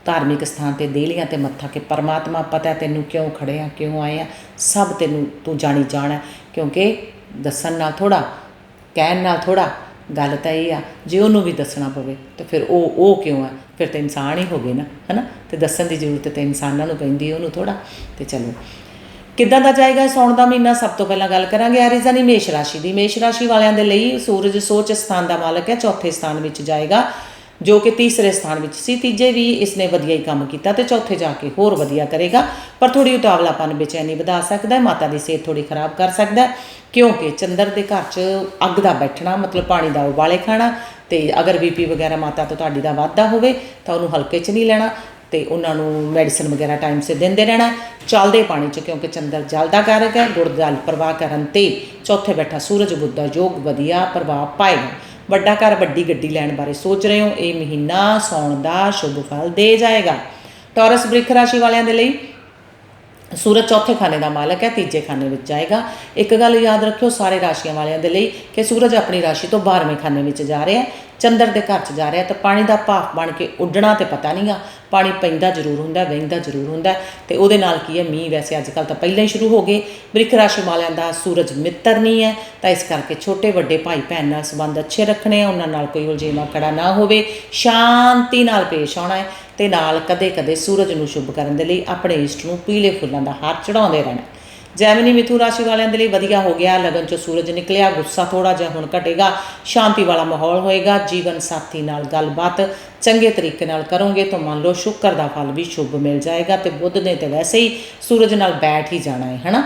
ਧਾਰਮਿਕ ਸਥਾਨ ਤੇ ਦੇ ਲੀਆਂ ਤੇ ਮੱਥਾ ਕਿ ਪਰਮਾਤਮਾ ਪਤਾ ਤੈਨੂੰ ਕਿਉਂ ਖੜੇ ਆ, ਕਿਉਂ ਆਏ ਆ, ਸਭ ਤੈਨੂੰ ਤੂੰ ਜਾਣੀ ਜਾਣਾ ਕਿਉਂਕਿ ਦੱਸਣ ਨਾਲ ਥੋੜਾ ਕਹਿਣ ਨਾਲ ਥੋੜਾ ਗੱਲ ਤਾਂ ਇਹ ਆ, ਜੇ ਉਹਨੂੰ ਵੀ ਦੱਸਣਾ ਪਵੇ ਤਾਂ ਫਿਰ ਉਹ ਉਹ ਕਿਉਂ ਆ? ਫਿਰ ਤਾਂ ਇਨਸਾਨ ਹੀ ਹੋ ਗਏ ਨਾ, ਹਨਾ? ਤੇ ਦੱਸਣ ਦੀ ਜ਼ਰੂਰਤ ਤਾਂ ਇਨਸਾਨਾਂ ਨੂੰ ਪੈਂਦੀ ਉਹਨੂੰ ਥੋੜਾ ਤੇ ਚਲੋ, ਕਿੱਦਾਂ ਦਾ ਜਾਏਗਾ ਸੌਣ ਦਾ ਮਹੀਨਾ? ਸਭ ਤੋਂ ਪਹਿਲਾਂ ਗੱਲ ਕਰਾਂਗੇ। ਐਰੀਜ਼ਨੀ ਮੇਸ਼ ਰਾਸ਼ੀ ਦੀ। ਮੇਸ਼ ਰਾਸ਼ੀ ਵਾਲਿਆਂ ਦੇ ਲਈ ਸੂਰਜ ਸੋਚ ਸਥਾਨ ਦਾ ਮਾਲਕ ਹੈ, ਚੌਥੇ ਸਥਾਨ ਵਿੱਚ ਜਾਏਗਾ। ਜੋ ਕਿ ਤੀਸਰੇ ਸਥਾਨ ਵਿੱਚ ਸੀ, ਤੀਜੇ ਵੀ ਇਸਨੇ ਵਧੀਆ ਹੀ ਕੰਮ ਕੀਤਾ ਤੇ ਚੌਥੇ ਜਾ ਕੇ ਹੋਰ ਵਧੀਆ ਕਰੇਗਾ। ਪਰ ਥੋੜੀ ਉਤਾਵਲਾਪਨ ਬੇਚੈਨੀ ਵਧਾ ਸਕਦਾ ਹੈ ਮਾਤਾ ਦੀ ਸਿਹਤ ਥੋੜੀ ਖਰਾਬ ਕਰ ਸਕਦਾ ਹੈ, ਕਿਉਂਕਿ ਚੰਦਰ ਦੇ ਘਰ 'ਚ ਅੱਗ ਦਾ ਬੈਠਣਾ, ਮਤਲਬ ਪਾਣੀ ਦਾ ਉਬਾਲੇ ਖਾਣਾ ਤੇ ਅਗਰ ਬੀਪੀ ਵਗੈਰਾ ਮਾਤਾ ਤੋਂ ਤੁਹਾਡੀ ਦਾ ਵਾਧਾ ਹੋਵੇ ਤਾਂ ਉਹਨੂੰ ਹਲਕੇ 'ਚ ਨਹੀਂ ਲੈਣਾ ਤੇ ਉਹਨਾਂ ਨੂੰ ਮੈਡੀਸਨ ਵਗੈਰਾ ਟਾਈਮ ਸਿਰ ਦਿੰਦੇ ਰਹਿਣਾ। ਚੱਲਦੇ ਪਾਣੀ 'ਚ ਕਿਉਂਕਿ ਚੰਦਰ ਜਲ ਦਾ ਕਾਰਕ ਹੈ, ਗੁੜ ਜਲ ਪ੍ਰਵਾਹ ਕਰਨ ਤੇ ਚੌਥੇ ਬੈਠਾ ਸੂਰਜ, ਬੁੱਧ ਦਾ ਯੋਗ ਵਧੀਆ ਪ੍ਰਭਾਵ ਪਾਏਗਾ। ਵੱਡਾ ਘਰ, ਵੱਡੀ ਗੱਡੀ ਲੈਣ ਬਾਰੇ ਸੋਚ ਰਹੇ ਹੋ। ਇਹ ਮਹੀਨਾ ਸੌਣ ਦਾ ਸ਼ੁਭ ਫਲ ਦੇ ਜਾਏਗਾ। ਟੌਰਸ ਬ੍ਰਿਖ ਰਾਸ਼ੀ ਵਾਲਿਆਂ ਦੇ ਲਈ ਸੂਰਜ ਚੌਥੇ ਖਾਨੇ ਦਾ ਮਾਲਕ ਹੈ, ਤੀਜੇ ਖਾਨੇ ਵਿੱਚ ਜਾਏਗਾ। ਇੱਕ ਗੱਲ ਯਾਦ ਰੱਖਿਓ, ਸਾਰੇ ਰਾਸ਼ੀਆਂ ਵਾਲਿਆਂ ਦੇ ਲਈ ਕਿ ਸੂਰਜ ਆਪਣੀ ਰਾਸ਼ੀ ਤੋਂ 12ਵੇਂ ਖਾਨੇ ਵਿੱਚ ਜਾ ਰਿਹਾ ਹੈ। ਚੰਦਰ ਦੇ ਘਰ 'ਚ ਜਾ ਰਿਹਾ ਤਾਂ ਪਾਣੀ ਦਾ ਭਾਫ ਬਣ ਕੇ ਉੱਡਣਾ ਤੇ ਪਤਾ ਨਹੀਂਗਾ ਪਾਣੀ ਪੈਂਦਾ ਜ਼ਰੂਰ ਹੁੰਦਾ ਹੈ, ਵਹਿੰਦਾ ਜ਼ਰੂਰ ਹੁੰਦਾ ਹੈ ਤੇ ਉਹਦੇ ਨਾਲ ਕੀ ਹੈ ਮੀਂਹ ਵੈਸੇ ਅੱਜ ਕੱਲ ਤਾਂ ਪਹਿਲਾਂ ਹੀ ਸ਼ੁਰੂ ਹੋ ਗਏ। ਬ੍ਰਿਖ ਰਾਸ਼ੀ ਵਾਲਿਆਂ ਦਾ ਸੂਰਜ ਮਿੱਤਰ ਨਹੀਂ ਹੈ ਤਾਂ ਇਸ ਕਰਕੇ ਛੋਟੇ ਵੱਡੇ ਭਾਈ ਭੈਣ ਨਾਲ ਸੰਬੰਧ ਅੱਛੇ ਰੱਖਣੇ ਆ ਉਹਨਾਂ ਨਾਲ ਕੋਈ ਉਲਝੇਵਾ ਖੜਾ ਨਾ ਹੋਵੇ ਸ਼ਾਂਤੀ ਨਾਲ ਪੇਸ਼ ਆਉਣਾ ਹੈ ਤੇ ਨਾਲ ਕਦੇ-ਕਦੇ ਸੂਰਜ ਨੂੰ ਸ਼ੁਭ ਕਰਨ ਦੇ ਲਈ ਆਪਣੇ ਇਸ਼ਟ ਨੂੰ ਪੀਲੇ ਫੁੱਲਾਂ ਦਾ ਹਾਰ ਚੜਾਉਂਦੇ ਰਹਿਣਾ। ਜੈਮਨੀ ਮਿਥੂ ਰਾਸ਼ੀ ਵਾਲਿਆਂ ਦੇ ਲਈ ਵਧੀਆ ਹੋ ਗਿਆ। ਲਗਨ ਚੋਂ ਸੂਰਜ ਨਿਕਲਿਆ, ਗੁੱਸਾ ਥੋੜਾ ਜਿਹਾ ਹੁਣ ਘਟੇਗਾ। ਸ਼ਾਂਤੀ ਵਾਲਾ ਮਾਹੌਲ ਹੋਏਗਾ। ਜੀਵਨ ਸਾਥੀ ਨਾਲ ਗੱਲਬਾਤ ਚੰਗੇ ਤਰੀਕੇ ਨਾਲ ਕਰੋਗੇ ਤਾਂ ਮੰਨ ਲਓ ਸ਼ੁਕਰ ਦਾ ਫਲ ਵੀ ਸ਼ੁਭ ਮਿਲ ਜਾਏਗਾ ਤੇ ਬੁੱਧ ਨੇ ਤੇ ਵੈਸੇ ਹੀ ਸੂਰਜ ਨਾਲ ਬੈਠ ਹੀ ਜਾਣਾ ਹੈ, ਹਨਾ?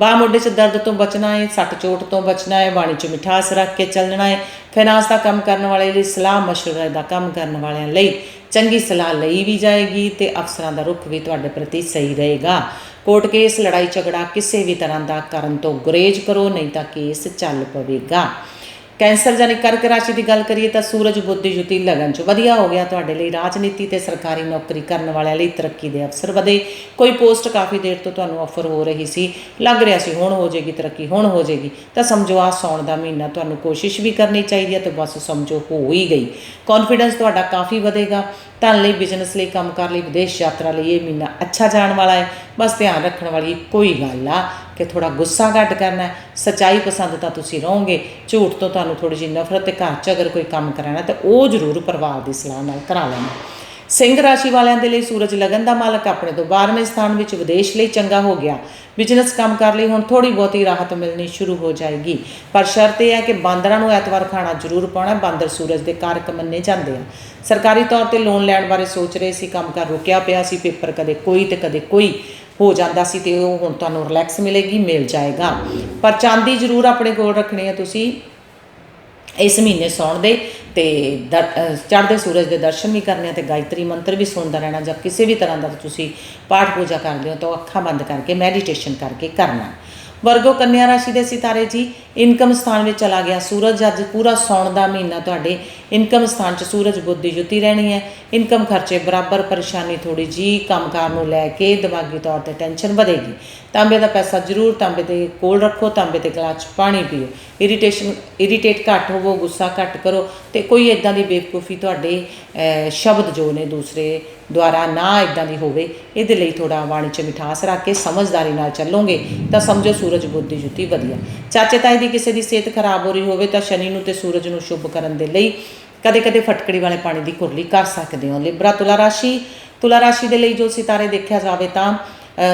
ਬਾਹ ਮੋਢੇ 'ਚ ਦਰਦ ਤੋਂ ਬਚਣਾ ਹੈ ਸੱਟ ਚੋਟ ਤੋਂ ਬਚਣਾ ਹੈ ਬਾਣੀ 'ਚ ਮਿਠਾਸ ਰੱਖ ਕੇ ਚੱਲਣਾ ਹੈ ਫਾਈਨਾਂਸ ਦਾ ਕੰਮ ਕਰਨ ਵਾਲੇ ਲਈ ਸਲਾਹ, ਮਸ਼ਵਰੇ ਦਾ ਕੰਮ ਕਰਨ ਵਾਲਿਆਂ ਲਈ ਚੰਗੀ ਸਲਾਹ ਲਈ ਵੀ ਜਾਏਗੀ ਤੇ ਅਫਸਰਾਂ ਦਾ ਰੁਖ ਵੀ ਤੁਹਾਡੇ ਪ੍ਰਤੀ ਸਹੀ ਰਹੇਗਾ। ਕੋਰਟ ਕੇਸ, ਲੜਾਈ ਝਗੜਾ ਕਿਸੇ ਵੀ ਤਰ੍ਹਾਂ ਦਾ ਕਰਨ ਤੋਂ ਗੁਰੇਜ਼ ਕਰੋ, ਨਹੀਂ ਤਾਂ ਕੇਸ ਚੱਲ ਪਵੇਗਾ। ਕੈਂਸਰ ਜਾਨੀ ਕਰਕ ਰਾਸ਼ੀ ਦੀ ਗੱਲ ਕਰੀਏ ਤਾਂ ਸੂਰਜ, ਬੁੱਧੀ ਦੀ ਜੁਤੀ, ਲਗਨ ਚ ਵਧੀਆ ਹੋ ਗਿਆ ਤੁਹਾਡੇ ਲਈ। ਰਾਜਨੀਤੀ ਤੇ ਸਰਕਾਰੀ ਨੌਕਰੀ ਕਰਨ ਵਾਲਿਆਂ ਲਈ ਤਰੱਕੀ ਦੇ ਅਵਸਰ ਵਧੇ। ਕੋਈ ਪੋਸਟ ਕਾਫੀ ਦੇਰ ਤੋਂ ਤੁਹਾਨੂੰ ਆਫਰ ਹੋ ਰਹੀ ਸੀ। ਲੱਗ ਰਿਹਾ ਸੀ ਹੁਣ ਹੋ ਜਾਏਗੀ, ਤਰੱਕੀ ਹੁਣ ਹੋ ਜਾਏਗੀ। ਤਾਂ ਸਮਝੋ ਆ ਸੌਣ ਦਾ ਮਹੀਨਾ ਤੁਹਾਨੂੰ ਕੋਸ਼ਿਸ਼ ਵੀ ਕਰਨੀ ਚਾਹੀਦੀ ਹੈ ਤੇ ਬਸ ਸਮਝੋ ਹੋ ਹੀ ਗਈ। ਕੌਨਫੀਡੈਂਸ ਤੁਹਾਡਾ ਕਾਫੀ ਵਧੇਗਾ। ਧਨ ਲਈ ਬਿਜ਼ਨਸ ਲਈ ਕੰਮ ਕਰ ਲਈ, ਵਿਦੇਸ਼ ਯਾਤਰਾ ਲਈ ਇਹ ਮਹੀਨਾ ਅੱਛਾ ਜਾਣ ਵਾਲਾ ਹੈ। ਬਸ ਧਿਆਨ ਰੱਖਣ ਵਾਲੀ ਕੋਈ ਗੱਲ ਆ। ਕਿ ਥੋੜਾ ਗੁੱਸਾ ਘੱਟ ਕਰਨਾ ਹੈ, ਸਚਾਈ ਪਸੰਦ ਤਾਂ ਤੁਸੀਂ ਰਹੋਗੇ, ਝੂਠ ਤੋਂ ਤੁਹਾਨੂੰ ਥੋੜੀ ਜਿਹੀ ਨਫ਼ਰਤ ਤੇ ਘਰ 'ਚ ਅਗਰ ਕੋਈ ਕੰਮ ਕਰਾਣਾ ਤਾਂ ਉਹ ਜ਼ਰੂਰ ਪਰਿਵਾਰ ਦੀ ਸਲਾਹ ਨਾਲ ਕਰਾ ਲੈਣਾ ਸਿੰਘ ਰਾਸ਼ੀ ਵਾਲਿਆਂ ਦੇ ਲਈ ਸੂਰਜ ਲਗਨ ਦਾ ਮਾਲਕ ਆਪਣੇ ਤੋਂ 12ਵੇਂ ਸਥਾਨ ਵਿੱਚ ਵਿਦੇਸ਼ ਲਈ ਚੰਗਾ ਹੋ ਗਿਆ। ਬਿਜ਼ਨਸ ਕੰਮ ਕਰ ਲਈ ਹੁਣ ਥੋੜੀ ਬਹੁਤੀ ਰਾਹਤ ਮਿਲਣੀ ਸ਼ੁਰੂ ਹੋ ਜਾਏਗੀ। ਪਰ ਸ਼ਰਤ ਇਹ ਹੈ ਕਿ ਬਾਂਦਰਾਂ ਨੂੰ ਐਤਵਾਰ ਖਾਣਾ ਜ਼ਰੂਰ ਪਾਉਣਾ ਬਾਂਦਰ ਸੂਰਜ ਦੇ ਕਾਰਕ ਮੰਨੇ ਜਾਂਦੇ ਆ ਸਰਕਾਰੀ ਤੌਰ ਤੇ ਲੋਨ ਲੈਣ ਬਾਰੇ ਸੋਚ ਰਹੇ ਸੀ, ਕੰਮ ਕਰ ਰੁਕਿਆ ਪਿਆ ਸੀ, ਪੇਪਰ ਕਦੇ ਕੋਈ ਤੇ ਕਦੇ ਕੋਈ। ਹੋ ਜਾਂਦਾ ਸੀ ਤੇ ਉਹ ਹੁਣ ਤੁਹਾਨੂੰ ਰਿਲੈਕਸ ਮਿਲੇਗੀ, ਮਿਲ ਜਾਏਗਾ। ਪਰ ਚਾਂਦੀ ਜ਼ਰੂਰ ਆਪਣੇ ਕੋਲ ਰੱਖਣੀ ਹੈ ਤੁਸੀਂ। ਇਸ ਮਹੀਨੇ ਸੌਣ ਦੇ ਤੇ ਚੜ੍ਹਦੇ ਸੂਰਜ ਦੇ ਦਰਸ਼ਨ ਵੀ ਕਰਨੇ ਆ ਤੇ ਗਾਇਤਰੀ ਮੰਤਰ ਵੀ ਸੁਣਦਾ ਰਹਿਣਾ ਜਾਂ ਕਿਸੇ ਵੀ ਤਰ੍ਹਾਂ ਦਾ ਤੁਸੀਂ ਪਾਠ ਪੂਜਾ ਕਰਦੇ ਹੋ ਤਾਂ ਉਹ ਅੱਖਾਂ ਬੰਦ ਕਰਕੇ ਮੈਡੀਟੇਸ਼ਨ ਕਰਕੇ ਕਰਨਾ। ਵਰਗੋ ਕੰਨਿਆ ਰਾਸ਼ੀ ਦੇ ਸਿਤਾਰੇ ਜੀ, ਇਨਕਮ ਸਥਾਨ ਵਿੱਚ ਚਲਾ ਗਿਆ ਸੂਰਜ। ਅੱਜ ਪੂਰਾ ਸੌਣ ਦਾ ਮਹੀਨਾ ਤੁਹਾਡੇ ਇਨਕਮ ਸਥਾਨ 'ਚ ਸੂਰਜ ਬੁੱਧੀ ਜੁਤੀ ਰਹਿਣੀ ਹੈ। ਇਨਕਮ ਖਰਚੇ ਬਰਾਬਰ, ਪਰੇਸ਼ਾਨੀ ਥੋੜੀ ਜੀ ਕੰਮਕਾਰ ਨੂੰ ਲੈ ਕੇ ਦਿਮਾਗੀ ਤੌਰ ਤੇ ਟੈਨਸ਼ਨ ਵਧੇਗੀ। ਤਾਂਬੇ ਦਾ ਪੈਸਾ ਜ਼ਰੂਰ ਤਾਂਬੇ ਦੇ ਕੋਲ ਰੱਖੋ, ਤਾਂਬੇ ਦੇ ਗਲਾਸ 'ਚ ਪਾਣੀ ਪੀਓ। ਇਰੀਟੇਸ਼ਨ ਇਰੀਟੇਟ ਘੱਟ ਹੋਵੋ, ਗੁੱਸਾ ਘੱਟ ਕਰੋ ਤੇ ਕੋਈ ਇਦਾਂ ਦੀ ਬੇਵਕੂਫੀ ਤੁਹਾਡੇ ਸ਼ਬਦ ਜੋ ਨੇ ਦੂਸਰੇ ਦੁਆਰਾ ਨਾ ਇਦਾਂ ਦੀ ਹੋਵੇ, ਇਹਦੇ ਲਈ ਥੋੜਾ ਬਾਣੀ 'ਚ ਮਿਠਾਸ ਰੱਖ ਕੇ ਸਮਝਦਾਰੀ ਨਾਲ ਚੱਲੋਗੇ ਤਾਂ ਸਮਝੋ ਸੂਰਜ, ਬੁੱਧੀ, ਜੁਤੀ ਵਧੀਆ। ਚਾਚੇ ਤਾਏ ਦੀ ਕਿਸੇ ਦੀ ਸਿਹਤ ਖਰਾਬ ਹੋ ਰਹੀ ਹੋਵੇ ਤਾਂ ਸ਼ਨੀ ਨੂੰ ਤੇ ਸੂਰਜ ਨੂੰ ਸ਼ੁਭ ਕਰਨ ਦੇ ਲਈ ਕਦੇ ਕਦੇ ਫਟਕੜੀ ਵਾਲੇ ਪਾਣੀ ਦੀ ਕੁਰਲੀ ਕਰ ਸਕਦੇ ਹੋ। ਲਿਬਰਾ ਤੁਲਾ ਰਾਸ਼ੀ ਤੁਲਾ ਰਾਸ਼ੀ ਦੇ ਲਈ ਜੋ ਸਿਤਾਰੇ ਦੇਖਿਆ ਜਾਵੇ ਤਾਂ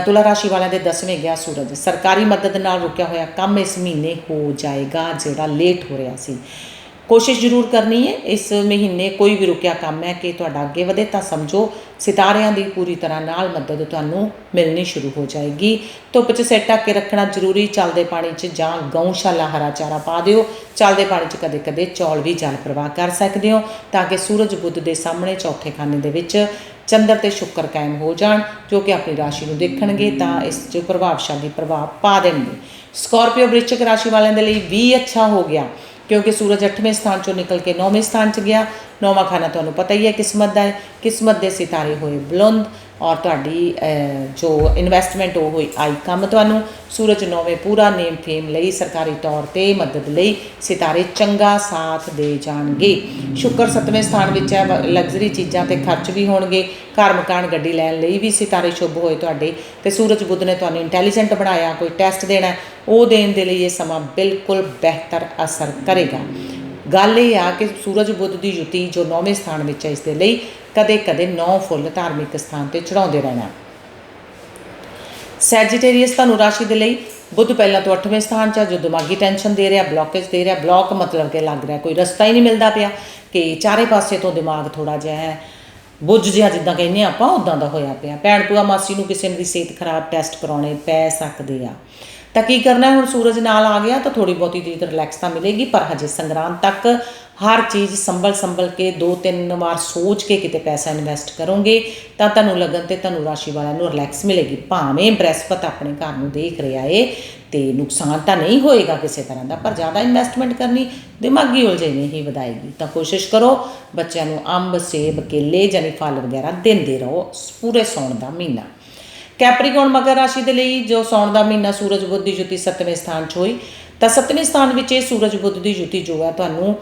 ਤੁਲਾ ਰਾਸ਼ੀ ਵਾਲਿਆਂ ਦੇ ਦਸਵੇਂ ਗਿਆ ਸੂਰਜ। ਸਰਕਾਰੀ ਮਦਦ ਨਾਲ ਰੁਕਿਆ ਹੋਇਆ ਕੰਮ ਇਸ ਮਹੀਨੇ ਹੋ ਜਾਏਗਾ, ਜਿਹੜਾ ਲੇਟ ਹੋ ਰਿਹਾ ਸੀ। ਕੋਸ਼ਿਸ਼ ਜ਼ਰੂਰ ਕਰਨੀ ਹੈ, ਇਸ ਮਹੀਨੇ ਕੋਈ ਵੀ ਰੁਕਿਆ ਕੰਮ ਹੈ ਕਿ ਤੁਹਾਡਾ ਅੱਗੇ ਵਧੇ, ਤਾਂ ਸਮਝੋ ਸਿਤਾਰਿਆਂ ਦੀ ਪੂਰੀ ਤਰ੍ਹਾਂ ਨਾਲ ਮਦਦ ਤੁਹਾਨੂੰ ਮਿਲਣੀ ਸ਼ੁਰੂ ਹੋ ਜਾਏਗੀ। ਧੁੱਪ 'ਚ ਸਿਰ ਢੱਕ ਕੇ ਰੱਖਣਾ ਜ਼ਰੂਰੀ, ਚੱਲਦੇ ਪਾਣੀ 'ਚ ਜਾਂ ਗਊਸ਼ਾਲਾ ਹਰਾ ਚਾਰਾ ਪਾ ਦਿਓ। ਚੱਲਦੇ ਪਾਣੀ 'ਚ ਕਦੇ-ਕਦੇ ਚੌਲ ਵੀ ਜਲ ਪ੍ਰਵਾਹ ਕਰ ਸਕਦੇ ਹੋ, ਤਾਂ ਕਿ ਸੂਰਜ ਬੁੱਧ ਦੇ ਸਾਹਮਣੇ ਚੌਥੇ ਖਾਨੇ ਦੇ ਵਿੱਚ ਚੰਦਰ ਤੇ ਸ਼ੁੱਕਰ ਕਾਇਮ ਹੋ ਜਾਣ, ਜੋ ਕਿ ਆਪਣੀ ਰਾਸ਼ੀ ਨੂੰ ਦੇਖਣਗੇ ਤਾਂ ਇਸ 'ਚ ਪ੍ਰਭਾਵਸ਼ਾਲੀ ਪ੍ਰਭਾਵ ਪਾ ਦੇਣਗੇ। ਸਕਾਰਪੀਓ ਵ੍ਰਿਸ਼ਚਿਕ ਰਾਸ਼ੀ ਵਾਲਿਆਂ ਦੇ ਲਈ ਵੀ ਅੱਛਾ ਹੋ ਗਿਆ, ਕਿਉਂਕਿ ਸੂਰਜ 8ਵੇਂ ਸਥਾਨ ਚੋਂ ਨਿਕਲ ਕੇ 9ਵੇਂ ਸਥਾਨ 'ਚ ਗਿਆ। ਨੌਵਾਂ ਖਾਨਾ ਤੁਹਾਨੂੰ ਪਤਾ ਹੀ ਹੈ ਕਿਸਮਤ ਦਾ ਹੈ। ਕਿਸਮਤ ਦੇ ਸਿਤਾਰੇ ਹੋਏ ਬੁਲੰਦ ਔਰ ਤੁਹਾਡੀ ਜੋ ਇਨਵੈਸਟਮੈਂਟ ਉਹ ਹੋਈ, ਆਈ ਕੰਮ ਤੁਹਾਨੂੰ, ਸੂਰਜ ਨੌਵੇਂ ਪੂਰਾ ਨੇਮ ਫੇਮ ਲਈ, ਸਰਕਾਰੀ ਤੌਰ ਤੇ ਮਦਦ ਲਈ ਸਿਤਾਰੇ ਚੰਗਾ ਸਾਥ ਦੇ ਜਾਣਗੇ। ਸ਼ੁਕਰ ਸੱਤਵੇਂ ਸਥਾਨ ਵਿੱਚ ਹੈ ਲਗਜ਼ਰੀ ਚੀਜ਼ਾਂ ਤੇ ਖਰਚ ਵੀ ਹੋਣਗੇ, ਘਰ ਮਕਾਨ ਗੱਡੀ ਲੈਣ ਲਈ ਵੀ ਸਿਤਾਰੇ ਸ਼ੁਭ ਹੋਏ ਤੁਹਾਡੇ, ਤੇ ਸੂਰਜ ਬੁੱਧ ਨੇ ਤੁਹਾਨੂੰ ਇੰਟੈਲੀਜੈਂਟ ਬਣਾਇਆ, ਕੋਈ ਟੈਸਟ ਦੇਣਾ ਉਹ ਦੇਣ ਦੇ ਲਈ ਇਹ ਸਮਾਂ ਬਿਲਕੁਲ ਬਿਹਤਰ ਅਸਰ ਕਰੇਗਾ। ਗੱਲ ਇਹ ਆ ਕਿ ਸੂਰਜ ਬੁੱਧ ਦੀ ਯੁਤੀ ਜੋ ਨੌਵੇਂ ਸਥਾਨ ਵਿੱਚ ਹੈ ਇਸ ਦੇ ਲਈ ਕਦੇ ਕਦੇ ਨੌ ਫੁੱਲ ਧਾਰਮਿਕ ਸਥਾਨ ਤੇ ਚੜਾਉਂਦੇ ਰਹਿਣਾ। ਸੈਜੀਟੇਰੀਅਸ ਤੁਹਾਨੂੰ ਰਾਸ਼ੀ ਦੇ ਲਈ ਬੁੱਧ ਪਹਿਲਾਂ ਤੋਂ 8ਵੇਂ ਸਥਾਨ 'ਚ ਹੈ, ਜੋ ਦਿਮਾਗੀ ਟੈਨਸ਼ਨ ਦੇ ਰਿਹਾ ਬਲੌਕੇਜ ਦੇ ਰਿਹਾ ਬਲੌਕ ਮਤਲਬ ਕਿ ਲੱਗ ਰਿਹਾ ਕੋਈ ਰਸਤਾ ਹੀ ਨਹੀਂ ਮਿਲਦਾ ਪਿਆ ਕਿ ਚਾਰੇ ਪਾਸੇ ਤੋਂ ਦਿਮਾਗ ਥੋੜਾ ਜਿਹਾ ਹੈ। ਬੁੱਝ ਜਿਹਾ ਜਿੱਦਾਂ ਕਹਿੰਦੇ ਆਪਾਂ ਉਦਾਂ ਦਾ ਹੋਇਆ ਪਿਆ। ਭੈਣ ਭੂਆ ਮਾਸੀ ਨੂੰ ਕਿਸੇ ਦੀ ਸਿਹਤ ਖਰਾਬ ਟੈਸਟ ਕਰਾਉਣੇ ਪੈ ਸਕਦੇ ਆ। ਤਾਂ ਕੀ ਕਰਨਾ ਹੁਣ ਸੂਰਜ ਨਾਲ ਆ ਗਿਆ ਤਾਂ ਥੋੜੀ ਬਹੁਤੀ ਦੇਰ ਰਿਲੈਕਸ ਤਾਂ ਮਿਲੇਗੀ, ਪਰ ਹਜੇ ਸੰਗਰਾਂਦ ਤੱਕ ਹਰ ਚੀਜ਼ ਸੰਭਲ ਸੰਭਲ ਕੇ ਦੋ ਤਿੰਨ ਵਾਰ ਸੋਚ ਕੇ ਕਿਤੇ ਪੈਸਾ ਇਨਵੈਸਟ ਕਰੋਗੇ, ਤਾਂ ਤੁਹਾਨੂੰ ਲੱਗਣ ਤੇ ਤੁਹਾਨੂੰ ਰਾਸ਼ੀ ਵਾਲਿਆਂ ਨੂੰ ਰਿਲੈਕਸ ਮਿਲੇਗੀ। ਭਾਵੇਂ ਬ੍ਰਹਿਸਪਤ ਆਪਣੇ ਘਰ ਨੂੰ ਦੇਖ ਰਿਹਾ ਏ ਤੇ ਨੁਕਸਾਨ ਤਾਂ ਨਹੀਂ ਹੋਏਗਾ ਕਿਸੇ ਤਰ੍ਹਾਂ ਦਾ, ਪਰ ਜ਼ਿਆਦਾ ਇਨਵੈਸਟਮੈਂਟ ਕਰਨੀ ਦਿਮਾਗੀ ਉਲਝਣੇ ਹੀ ਵਧਾਏਗੀ। ਤਾਂ ਕੋਸ਼ਿਸ਼ ਕਰੋ, ਬੱਚਿਆਂ ਨੂੰ ਅੰਬ, ਸੇਬ, ਕੇਲੇ ਜਾਨੀ ਫਲ ਵਗੈਰਾ ਦਿੰਦੇ ਰਹੋ, ਪੂਰੇ ਸੌਣ ਦਾ ਮਹੀਨਾ। ਕੈਪਰੀਕੌਨ ਮਕਰ ਰਾਸ਼ੀ ਦੇ ਲਈ ਜੋ ਸੌਣ ਦਾ ਮਹੀਨਾ ਸੂਰਜ ਬੁੱਧ ਦੀ ਜੁਤੀ ਸੱਤਵੇਂ ਸਥਾਨ 'ਚ ਹੋਈ, ਤਾਂ ਸੱਤਵੇਂ ਸਥਾਨ ਵਿੱਚ ਇਹ ਸੂਰਜ ਬੁੱਧ ਦੀ ਜੁਤੀ ਜੋ ਹੈ ਤੁਹਾਨੂੰ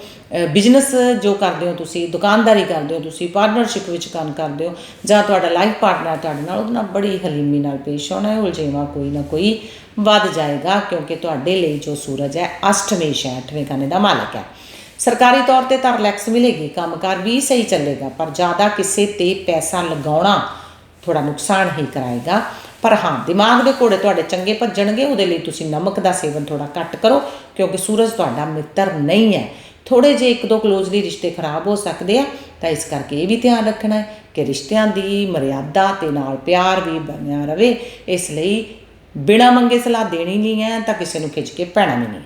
ਬਿਜ਼ਨਸ ਜੋ ਕਰਦੇ ਹੋ ਤੁਸੀਂ, ਦੁਕਾਨਦਾਰੀ ਕਰਦੇ ਹੋ ਤੁਸੀਂ ਪਾਰਟਨਰਸ਼ਿਪ ਵਿੱਚ ਕੰਮ ਕਰਦੇ ਹੋ, ਜਾਂ ਤੁਹਾਡਾ ਲਾਈਫ ਪਾਰਟਨਰ ਤੁਹਾਡੇ ਨਾਲ, ਉਹਦੇ ਨਾਲ ਬੜੀ ਹਲੀਮੀ ਨਾਲ ਪੇਸ਼ ਆਉਣਾ ਹੈ, ਉਲਝੇਵਾ ਕੋਈ ਨਾ ਕੋਈ ਵੱਧ ਜਾਏਗਾ, ਕਿਉਂਕਿ ਤੁਹਾਡੇ ਲਈ ਜੋ ਸੂਰਜ ਹੈ ਅਸ਼ਟਮੇਸ਼ ਹੈ ਅੱਠਵੇਂ ਖਾਨੇ ਦਾ ਮਾਲਕ ਹੈ। ਸਰਕਾਰੀ ਤੌਰ ਤੇ ਤਾਂ ਰਿਲੈਕਸ ਮਿਲੇਗੀ, ਕੰਮਕਾਰ ਵੀ ਸਹੀ ਚੱਲੇਗਾ, ਪਰ ਜ਼ਿਆਦਾ ਕਿਸੇ ਤੇ ਪੈਸਾ ਲਗਾਉਣਾ ਥੋੜਾ ਨੁਕਸਾਨ ਹੀ ਕਰਾਏਗਾ। ਪਰ ਹਾਂ, ਦਿਮਾਗ ਦੇ ਘੋੜੇ ਤੁਹਾਡੇ ਚੰਗੇ ਭੱਜਣਗੇ, ਉਹਦੇ ਲਈ ਤੁਸੀਂ ਨਮਕ ਦਾ ਸੇਵਨ ਥੋੜਾ ਘੱਟ ਕਰੋ, ਕਿਉਂਕਿ ਸੂਰਜ ਤੁਹਾਡਾ ਮਿੱਤਰ ਨਹੀਂ ਹੈ। ਥੋੜੇ ਜੇ ਇੱਕ ਦੋ ਕਲੋਜ਼ਲੀ ਰਿਸ਼ਤੇ ਖਰਾਬ ਹੋ ਸਕਦੇ ਆ, ਤਾਂ ਇਸ ਕਰਕੇ ਇਹ ਵੀ ਧਿਆਨ ਰੱਖਣਾ ਹੈ ਕਿ ਰਿਸ਼ਤਿਆਂ ਦੀ ਮਰਿਆਦਾ ਤੇ ਨਾਲ ਪਿਆਰ ਵੀ ਬਣਿਆ ਰਵੇ। ਇਸ ਲਈ ਬਿਨਾ ਮੰਗੇ ਸਲਾਹ ਦੇਣੀ ਨਹੀਂ ਹੈ, ਤਾਂ ਕਿਸੇ ਨੂੰ ਖਿੱਚ ਕੇ ਪੈਣਾ ਵੀ ਨਹੀਂ।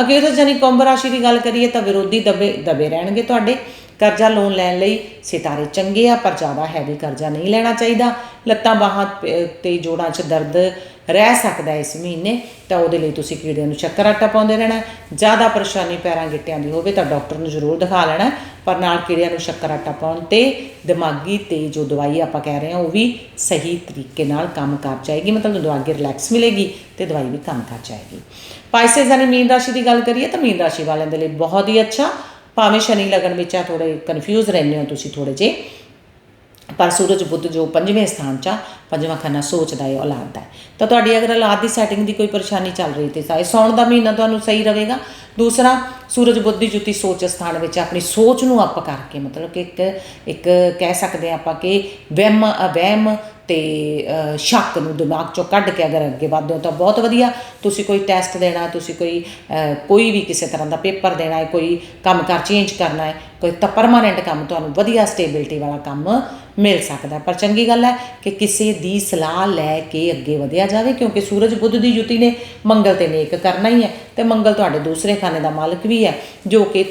ਅੱਗੇ ਤਾਂ ਜਾਨੀ ਕੁੰਭ ਰਾਸ਼ੀ ਦੀ ਗੱਲ ਕਰੀਏ, ਤਾਂ ਵਿਰੋਧੀ ਦਬੇ ਦਬੇ ਰਹਿਣਗੇ ਤੁਹਾਡੇ। ਕਰਜ਼ਾ ਲੋਨ ਲੈਣ ਲਈ ਸਿਤਾਰੇ ਚੰਗੇ ਆ, ਪਰ ਜ਼ਿਆਦਾ ਹੈਵੀ ਕਰਜ਼ਾ ਨਹੀਂ ਲੈਣਾ ਚਾਹੀਦਾ। ਲੱਤਾਂ ਬਾਹਾਂ ਪ- ਤੇ ਜੋੜਾਂ 'ਚ ਦਰਦ ਰਹਿ ਸਕਦਾ ਇਸ ਮਹੀਨੇ, ਤਾਂ ਉਹਦੇ ਲਈ ਤੁਸੀਂ ਕੀੜਿਆਂ ਨੂੰ ਸ਼ੱਕਰ ਆਟਾ ਪਾਉਂਦੇ ਰਹਿਣਾ। ਜ਼ਿਆਦਾ ਪਰੇਸ਼ਾਨੀ ਪੈਰਾਂ ਗਿੱਟਿਆਂ ਦੀ ਹੋਵੇ ਤਾਂ ਡਾਕਟਰ ਨੂੰ ਜ਼ਰੂਰ ਦਿਖਾ ਲੈਣਾ। ਪਰ ਨਾਲ ਕੀੜਿਆਂ ਨੂੰ ਸ਼ੱਕਰ ਆਟਾ ਪਾਉਣ ਤੇ ਦਿਮਾਗੀ ਤੇ ਜੋ ਦਵਾਈ ਆਪਾਂ ਕਹਿ ਰਹੇ ਹਾਂ, ਉਹ ਵੀ ਸਹੀ ਤਰੀਕੇ ਨਾਲ ਕੰਮ ਕਰ ਜਾਏਗੀ। ਮਤਲਬ ਦਿਮਾਗੀ ਰਿਲੈਕਸ ਮਿਲੇਗੀ ਤੇ ਦਵਾਈ ਵੀ ਕੰਮ ਕਰ ਜਾਏਗੀ। ਪਾਈਸੇਸ ਯਾਨੀ ਮੀਨ ਰਾਸ਼ੀ ਦੀ ਗੱਲ ਕਰੀਏ ਤਾਂ ਮੀਨ ਰਾਸ਼ੀ ਵਾਲਿਆਂ ਦੇ ਲਈ ਬਹੁਤ ਹੀ ਅੱਛਾ। ਭਾਵੇਂ ਸ਼ਨੀ ਲਗਨ ਵਿੱਚ ਆ ਥੋੜੇ ਕਨਫਿਊਜ਼ ਰਹਿੰਦੇ ਹੋ ਤੁਸੀਂ ਥੋੜੇ ਜੇ ਪਰ ਸੂਰਜ ਬੁੱਧ ਜੋ ਪੰਜਵੇਂ ਸਥਾਨ 'ਚ ਆ, ਪੰਜਵਾਂ ਖਾਨਾ ਸੋਚਦਾ ਹੈ, ਔਲਾਦ ਦਾ ਤਾਂ ਤੁਹਾਡੀ ਅਗਰ ਔਲਾਦ ਦੀ ਸੈਟਿੰਗ ਦੀ ਕੋਈ ਪਰੇਸ਼ਾਨੀ ਚੱਲ ਰਹੀ ਤੇ ਸਾਏ ਸੌਣ ਦਾ ਮਹੀਨਾ ਤੁਹਾਨੂੰ ਸਹੀ ਰਹੇਗਾ। ਦੂਸਰਾ, ਸੂਰਜ ਬੁੱਧ ਦੀ ਜੁਤੀ ਸੋਚ ਸਥਾਨ ਵਿੱਚ ਆਪਣੀ ਸੋਚ ਨੂੰ ਅਪ ਕਰਕੇ, ਮਤਲਬ ਕਿ ਇੱਕ ਇੱਕ ਕਹਿ ਸਕਦੇ ਹਾਂ ਆਪਾਂ ਕਿ ਵਹਿਮ, ਅਵਹਿਮ ਤੇ ਸ਼ੱਕ ਨੂੰ ਦਿਮਾਗ ਚੋਂ ਕੱਢ ਕੇ ਅਗਰ ਅੱਗੇ ਵਧਦੇ ਹੋ ਤਾਂ ਬਹੁਤ ਵਧੀਆ। ਤੁਸੀਂ ਕੋਈ ਟੈਸਟ ਦੇਣਾ, ਤੁਸੀਂ ਕੋਈ ਕੋਈ ਵੀ ਕਿਸੇ ਤਰ੍ਹਾਂ ਦਾ ਪੇਪਰ ਦੇਣਾ ਹੈ, ਕੋਈ ਕੰਮ ਕਰ ਚੇਂਜ ਕਰਨਾ ਹੈ, ਕੋਈ ਤਾਂ ਪਰਮਾਨੈਂਟ ਕੰਮ ਤੁਹਾਨੂੰ ਵਧੀਆ ਸਟੇਬਿਲਟੀ ਵਾਲਾ ਕੰਮ ਮਿਲ ਸਕਦਾ। ਪਰ ਚੰਗੀ ਗੱਲ ਹੈ ਕਿ ਕਿਸੇ ਦੀ ਸਲਾਹ ਲੈ ਕੇ ਅੱਗੇ ਵਧਿਆ ਜਾਵੇ, ਕਿਉਂਕਿ ਸੂਰਜ, ਬੁੱਧ ਦੀ ਯੁਤੀ ਨੇ ਮੰਗਲ ਤੇ ਨੇਕ ਕਰਨਾ ਹੀ ਹੈ। ਤੇ ਮੰਗਲ ਤੁਹਾਡੇ ਦੂਸਰੇ ਖਾਨੇ ਦਾ ਮਾਲਕ ਵੀ ਹੈ, ਜੋ ਕਿ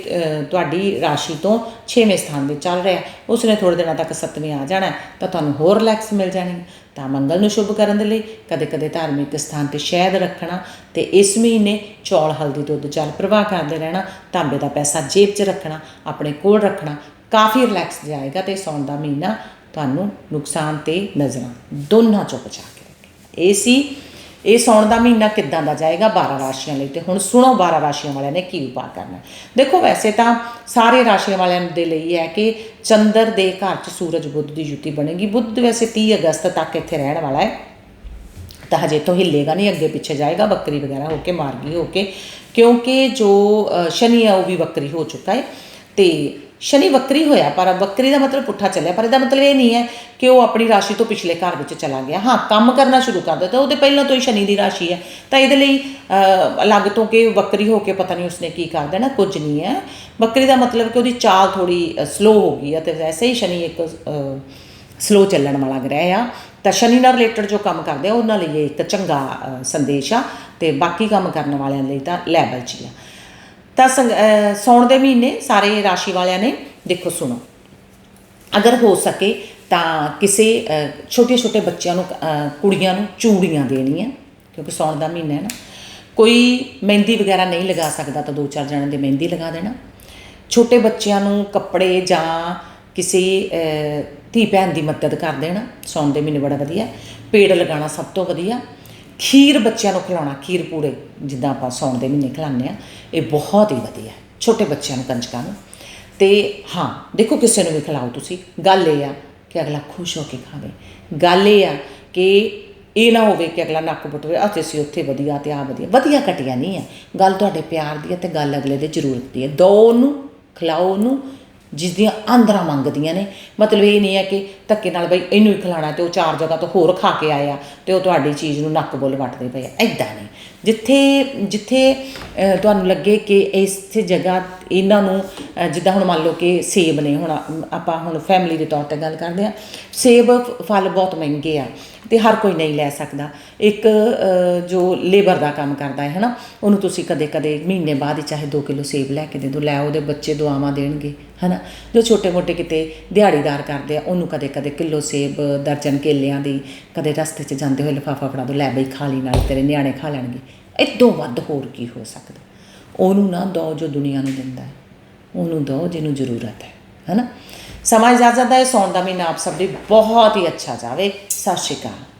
ਤੁਹਾਡੀ ਰਾਸ਼ੀ ਤੋਂ 6ਵੇਂ ਸਥਾਨ ਵਿੱਚ ਚੱਲ ਰਿਹਾ ਉਸ ਨੇ ਥੋੜੇ ਦਿਨਾਂ ਤੱਕ 7ਵੇਂ ਆ ਜਾਣਾ ਤਾਂ ਤੁਹਾਨੂੰ ਹੋਰ ਰਿਲੈਕਸ ਮਿਲ ਜਾਣੀ ਤਾਂ ਮੰਗਲ ਨੂੰ ਸ਼ੁਭ ਕਰਨ ਦੇ ਲਈ ਕਦੇ ਕਦੇ ਧਾਰਮਿਕ ਸਥਾਨ ਤੇ ਸ਼ਹਿਦ ਰੱਖਣਾ ਤੇ ਇਸ ਮਹੀਨੇ ਚੌਲ, ਹਲਦੀ, ਦੁੱਧ, ਜਲ ਪ੍ਰਵਾਹ ਕਰਦੇ ਰਹਿਣਾ, ਤਾਂਬੇ ਦਾ ਪੈਸਾ ਜੇਬ 'ਚ ਰੱਖਣਾ, ਆਪਣੇ ਕੋਲ ਰੱਖਣਾ, ਕਾਫੀ ਰਿਲੈਕਸ ਜਾਏਗਾ ਤੇ ਸੌਣ ਦਾ ਮਹੀਨਾ ਤੁਹਾਨੂੰ ਨੁਕਸਾਨ ਤੇ ਨਜ਼ਰਾਂ, ਦੋਨਾਂ ਚੋਂ ਬਚਾ ਕੇ ਰੱਖੇ ਇਹ ਸੀ ਇਹ ਸੌਣ ਦਾ ਮਹੀਨਾ ਕਿੱਦਾਂ ਦਾ ਜਾਏਗਾ 12 ਰਾਸ਼ੀਆਂ ਲਈ? ਤੇ ਹੁਣ ਸੁਣੋ 12 ਰਾਸ਼ੀਆਂ ਵਾਲਿਆਂ ਨੇ ਕੀ ਉਪਾਅ ਕਰਨਾ। ਦੇਖੋ ਵੈਸੇ ਤਾਂ ਸਾਰੇ ਰਾਸ਼ੀਆਂ ਵਾਲਿਆਂ ਦੇ ਲਈ ਹੈ ਕਿ ਚੰਦਰ ਦੇ ਘਰ 'ਚ ਸੂਰਜ ਬੁੱਧ ਦੀ ਜੁਤੀ ਬਣੇਗੀ। ਬੁੱਧ ਵੈਸੇ 30 ਅਗਸਤ ਤੱਕ ਇੱਥੇ ਰਹਿਣ ਵਾਲਾ ਹੈ। ਤਾਂ ਹਜੇ ਤੋਂ ਹਿੱਲੇਗਾ ਨਹੀਂ, ਅੱਗੇ ਪਿੱਛੇ ਜਾਏਗਾ, ਬੱਕਰੀ ਵਗੈਰਾ ਹੋ ਕੇ ਮਾਰਗੀ ਹੋ ਕੇ। ਕਿਉਂਕਿ ਜੋ ਸ਼ਨੀ ਹੈ ਉਹ ਵੀ ਬੱਕਰੀ ਹੋ ਚੁੱਕਾ ਹੈ। ਤੇ ਸ਼ਨੀ ਵਕਰੀ ਹੋਇਆ, ਪਰ ਵਕਰੀ ਦਾ ਮਤਲਬ ਪੁੱਠਾ ਚੱਲਿਆ, ਪਰ ਇਹਦਾ ਮਤਲਬ ਇਹ ਨਹੀਂ ਹੈ ਕਿ ਉਹ ਆਪਣੀ ਰਾਸ਼ੀ ਤੋਂ ਪਿਛਲੇ ਘਰ ਵਿੱਚ ਚਲਾ ਗਿਆ। ਹਾਂ, ਕੰਮ ਕਰਨਾ ਸ਼ੁਰੂ ਕਰ ਦਿੱਤਾ, ਉਹਦੇ ਪਹਿਲਾਂ ਤੋਂ ਹੀ ਸ਼ਨੀ ਦੀ ਰਾਸ਼ੀ ਹੈ। ਤਾਂ ਇਹਦੇ ਲਈ ਅਲੱਗ ਤੋਂ ਕਿ ਵਕਰੀ ਹੋ ਕੇ ਪਤਾ ਨਹੀਂ ਉਸਨੇ ਕੀ ਕਰ ਦੇਣਾ, ਕੁਝ ਨਹੀਂ ਹੈ। ਵਕਰੀ ਦਾ ਮਤਲਬ ਕਿ ਉਹਦੀ ਚਾਲ ਥੋੜੀ ਸਲੋ ਹੋ ਗਈ ਹੈ ਤੇ ਵੈਸੇ ਹੀ ਸ਼ਨੀ ਇੱਕ ਸਲੋ ਚੱਲਣ ਵਾਲਾ ਗ੍ਰਹਿ ਆ। ਤਾਂ ਸ਼ਨੀ ਨਾਲ ਰਿਲੇਟਡ ਜੋ ਕੰਮ ਕਰਦੇ ਆ, ਉਹਨਾਂ ਲਈ ਇਹ ਇੱਕ ਚੰਗਾ ਸੰਦੇਸ਼ ਆ ਤੇ ਬਾਕੀ ਕੰਮ ਕਰਨ ਵਾਲਿਆਂ ਲਈ ਤਾਂ ਲੈਵਲ 'ਚ ਹੀ ਆ। ਤਾਂ ਸੰਗ- ਸਾਉਣ ਦੇ ਮਹੀਨੇ ਸਾਰੇ ਰਾਸ਼ੀ ਵਾਲਿਆਂ ਨੇ ਦੇਖੋ ਸੁਣੋ। ਅਗਰ ਹੋ ਸਕੇ ਤਾਂ ਕਿਸੇ ਛੋਟੇ ਛੋਟੇ ਬੱਚਿਆਂ ਨੂੰ ਕੁੜੀਆਂ ਨੂੰ ਚੂੜੀਆਂ ਦੇਣੀਆਂ, ਕਿਉਂਕਿ ਸਾਉਣ ਦਾ ਮਹੀਨਾ ਹੈ ਨਾ। ਕੋਈ ਮਹਿੰਦੀ ਵਗੈਰਾ ਨਹੀਂ ਲਗਾ ਸਕਦਾ ਤਾਂ ਦੋ ਚਾਰ ਜਣਿਆਂ ਦੇ ਮਹਿੰਦੀ ਲਗਾ ਦੇਣਾ। ਛੋਟੇ ਬੱਚਿਆਂ ਨੂੰ ਕੱਪੜੇ ਜਾਂ ਕਿਸੇ ਧੀ ਭੈਣ ਦੀ ਮਦਦ ਕਰ ਦੇਣਾ। ਸਾਉਣ ਦੇ ਮਹੀਨੇ ਬੜਾ ਵਧੀਆ। ਪੇੜ ਲਗਾਉਣਾ ਸਭ ਤੋਂ ਵਧੀਆ। ਖੀਰ ਬੱਚਿਆਂ ਨੂੰ ਖਿਲਾਉਣਾ, ਖੀਰ ਪੂੜੇ ਜਿੱਦਾਂ ਆਪਾਂ ਸਾਉਣ ਦੇ ਮਹੀਨੇ ਖਿਲਾਉਂਦੇ ਆ ਇਹ ਬਹੁਤ ਹੀ ਵਧੀਆ ਛੋਟੇ ਬੱਚਿਆਂ ਨੂੰ, ਕੰਜਕਾਂ ਨੂੰ। ਤੇ ਹਾਂ, ਦੇਖੋ ਕਿਸੇ ਨੂੰ ਵੀ ਖਿਲਾਓ ਤੁਸੀਂ, ਗੱਲ ਇਹ ਆ ਕਿ ਅਗਲਾ ਖੁਸ਼ ਹੋ ਕੇ ਖਾਵੇ। ਗੱਲ ਇਹ ਆ ਕਿ ਇਹ ਨਾ ਹੋਵੇ ਕਿ ਅਗਲਾ ਨੱਕ ਪੁੱਟਵੇ ਆ ਤੇ ਅਸੀਂ ਉੱਥੇ ਵਧੀਆ ਤੇ ਆ ਵਧੀਆ ਵਧੀਆ ਘਟੀਆ ਨਹੀਂ ਹੈ। ਗੱਲ ਤੁਹਾਡੇ ਪਿਆਰ ਦੀ ਹੈ ਤੇ ਗੱਲ ਅਗਲੇ ਦੇ ਜ਼ਰੂਰਤ ਦੀ ਹੈ। ਦੋ ਉਹਨੂੰ ਖਿਲਾਓ ਉਹਨੂੰ ਜਿਸ ਦੀਆਂ ਆਂਦਰਾਂ ਮੰਗਦੀਆਂ ਨੇ। ਮਤਲਬ ਇਹ ਨਹੀਂ ਹੈ ਕਿ ਧੱਕੇ ਨਾਲ ਬਈ ਇਹਨੂੰ ਹੀ ਖਿਲਾਣਾ ਤੇ ਉਹ ਚਾਰ ਜਗ੍ਹਾ ਤੋਂ ਹੋਰ ਖਾ ਕੇ ਆਇਆ ਤੇ ਉਹ ਤੁਹਾਡੀ ਚੀਜ਼ ਨੂੰ ਨੱਕ ਬੁੱਲ ਵੱਟਦੇ ਪਏ ਆ। ਐਦਾਂ ਨਹੀਂ। ਜਿੱਥੇ ਜਿੱਥੇ ਤੁਹਾਨੂੰ ਲੱਗੇ ਕਿ ਇਸ ਜਗ੍ਹਾ ਇਹਨਾਂ ਨੂੰ ਜਿੱਦਾਂ ਹੁਣ ਮੰਨ ਲਓ ਕਿ ਸੇਬ ਨੇ, ਹੁਣ ਆਪਾਂ ਹੁਣ ਫੈਮਿਲੀ ਦੇ ਤੌਰ ਤੇ ਗੱਲ ਕਰਦੇ ਆ ਸੇਬ ਫਲ ਬਹੁਤ ਮਹਿੰਗੇ ਆ। ਤੇ ਹਰ ਕੋਈ ਨਹੀਂ ਲੈ ਸਕਦਾ। ਇੱਕ ਜੋ ਲੇਬਰ ਦਾ ਕੰਮ ਕਰਦਾ ਹੈ, ਹਨਾ, ਉਹਨੂੰ ਤੁਸੀਂ ਕਦੇ ਕਦੇ ਮਹੀਨੇ ਬਾਅਦ ਹੀ ਚਾਹੇ 2 ਕਿਲੋ ਸੇਬ ਲੈ ਕੇ ਦੇ ਦਿਓ, ਲੈ ਉਹਦੇ ਬੱਚੇ ਦੁਆਵਾਂ ਦੇਣਗੇ, ਹਨਾ। ਜੋ ਛੋਟੇ ਮੋਟੇ ਕਿਤੇ ਦਿਹਾੜੀਦਾਰ ਕਰਦੇ ਆ, ਉਹਨੂੰ ਕਦੇ ਕਦੇ ਕਿਲੋ ਸੇਬ, ਦਰਜਨ ਕੇਲਿਆਂ ਦੀ ਕਦੇ ਰਸਤੇ 'ਚ ਜਾਂਦੇ ਹੋਏ ਲਿਫਾਫਾ ਫੜਾ ਦੋ ਲੈ ਬਈ ਖਾ ਲਈ, ਨਾਲ ਤੇਰੇ ਨਿਆਣੇ ਖਾ ਲੈਣਗੇ। ਇਦੋਂ ਵੱਧ ਹੋਰ ਕੀ ਹੋ ਸਕਦਾ? ਉਹਨੂੰ ਨਾ ਦੋ ਜੋ ਦੁਨੀਆ ਨੂੰ ਦਿੰਦਾ ਹੈ। ਉਹਨੂੰ ਦੋ ਜਿਹਨੂੰ ਜ਼ਰੂਰਤ ਹੈ, ਹੈਨਾ। ਸਮਾਂ ਇਜਾਜ਼ਤ ਦਾ ਇਹ ਸੌਣ ਦਾ ਮਹੀਨਾ ਆਪ ਸਭ ਲਈ ਬਹੁਤ ਹੀ ਅੱਛਾ ਜਾਵੇ। ਸਤਿ ਸ਼੍ਰੀ ਅਕਾਲ।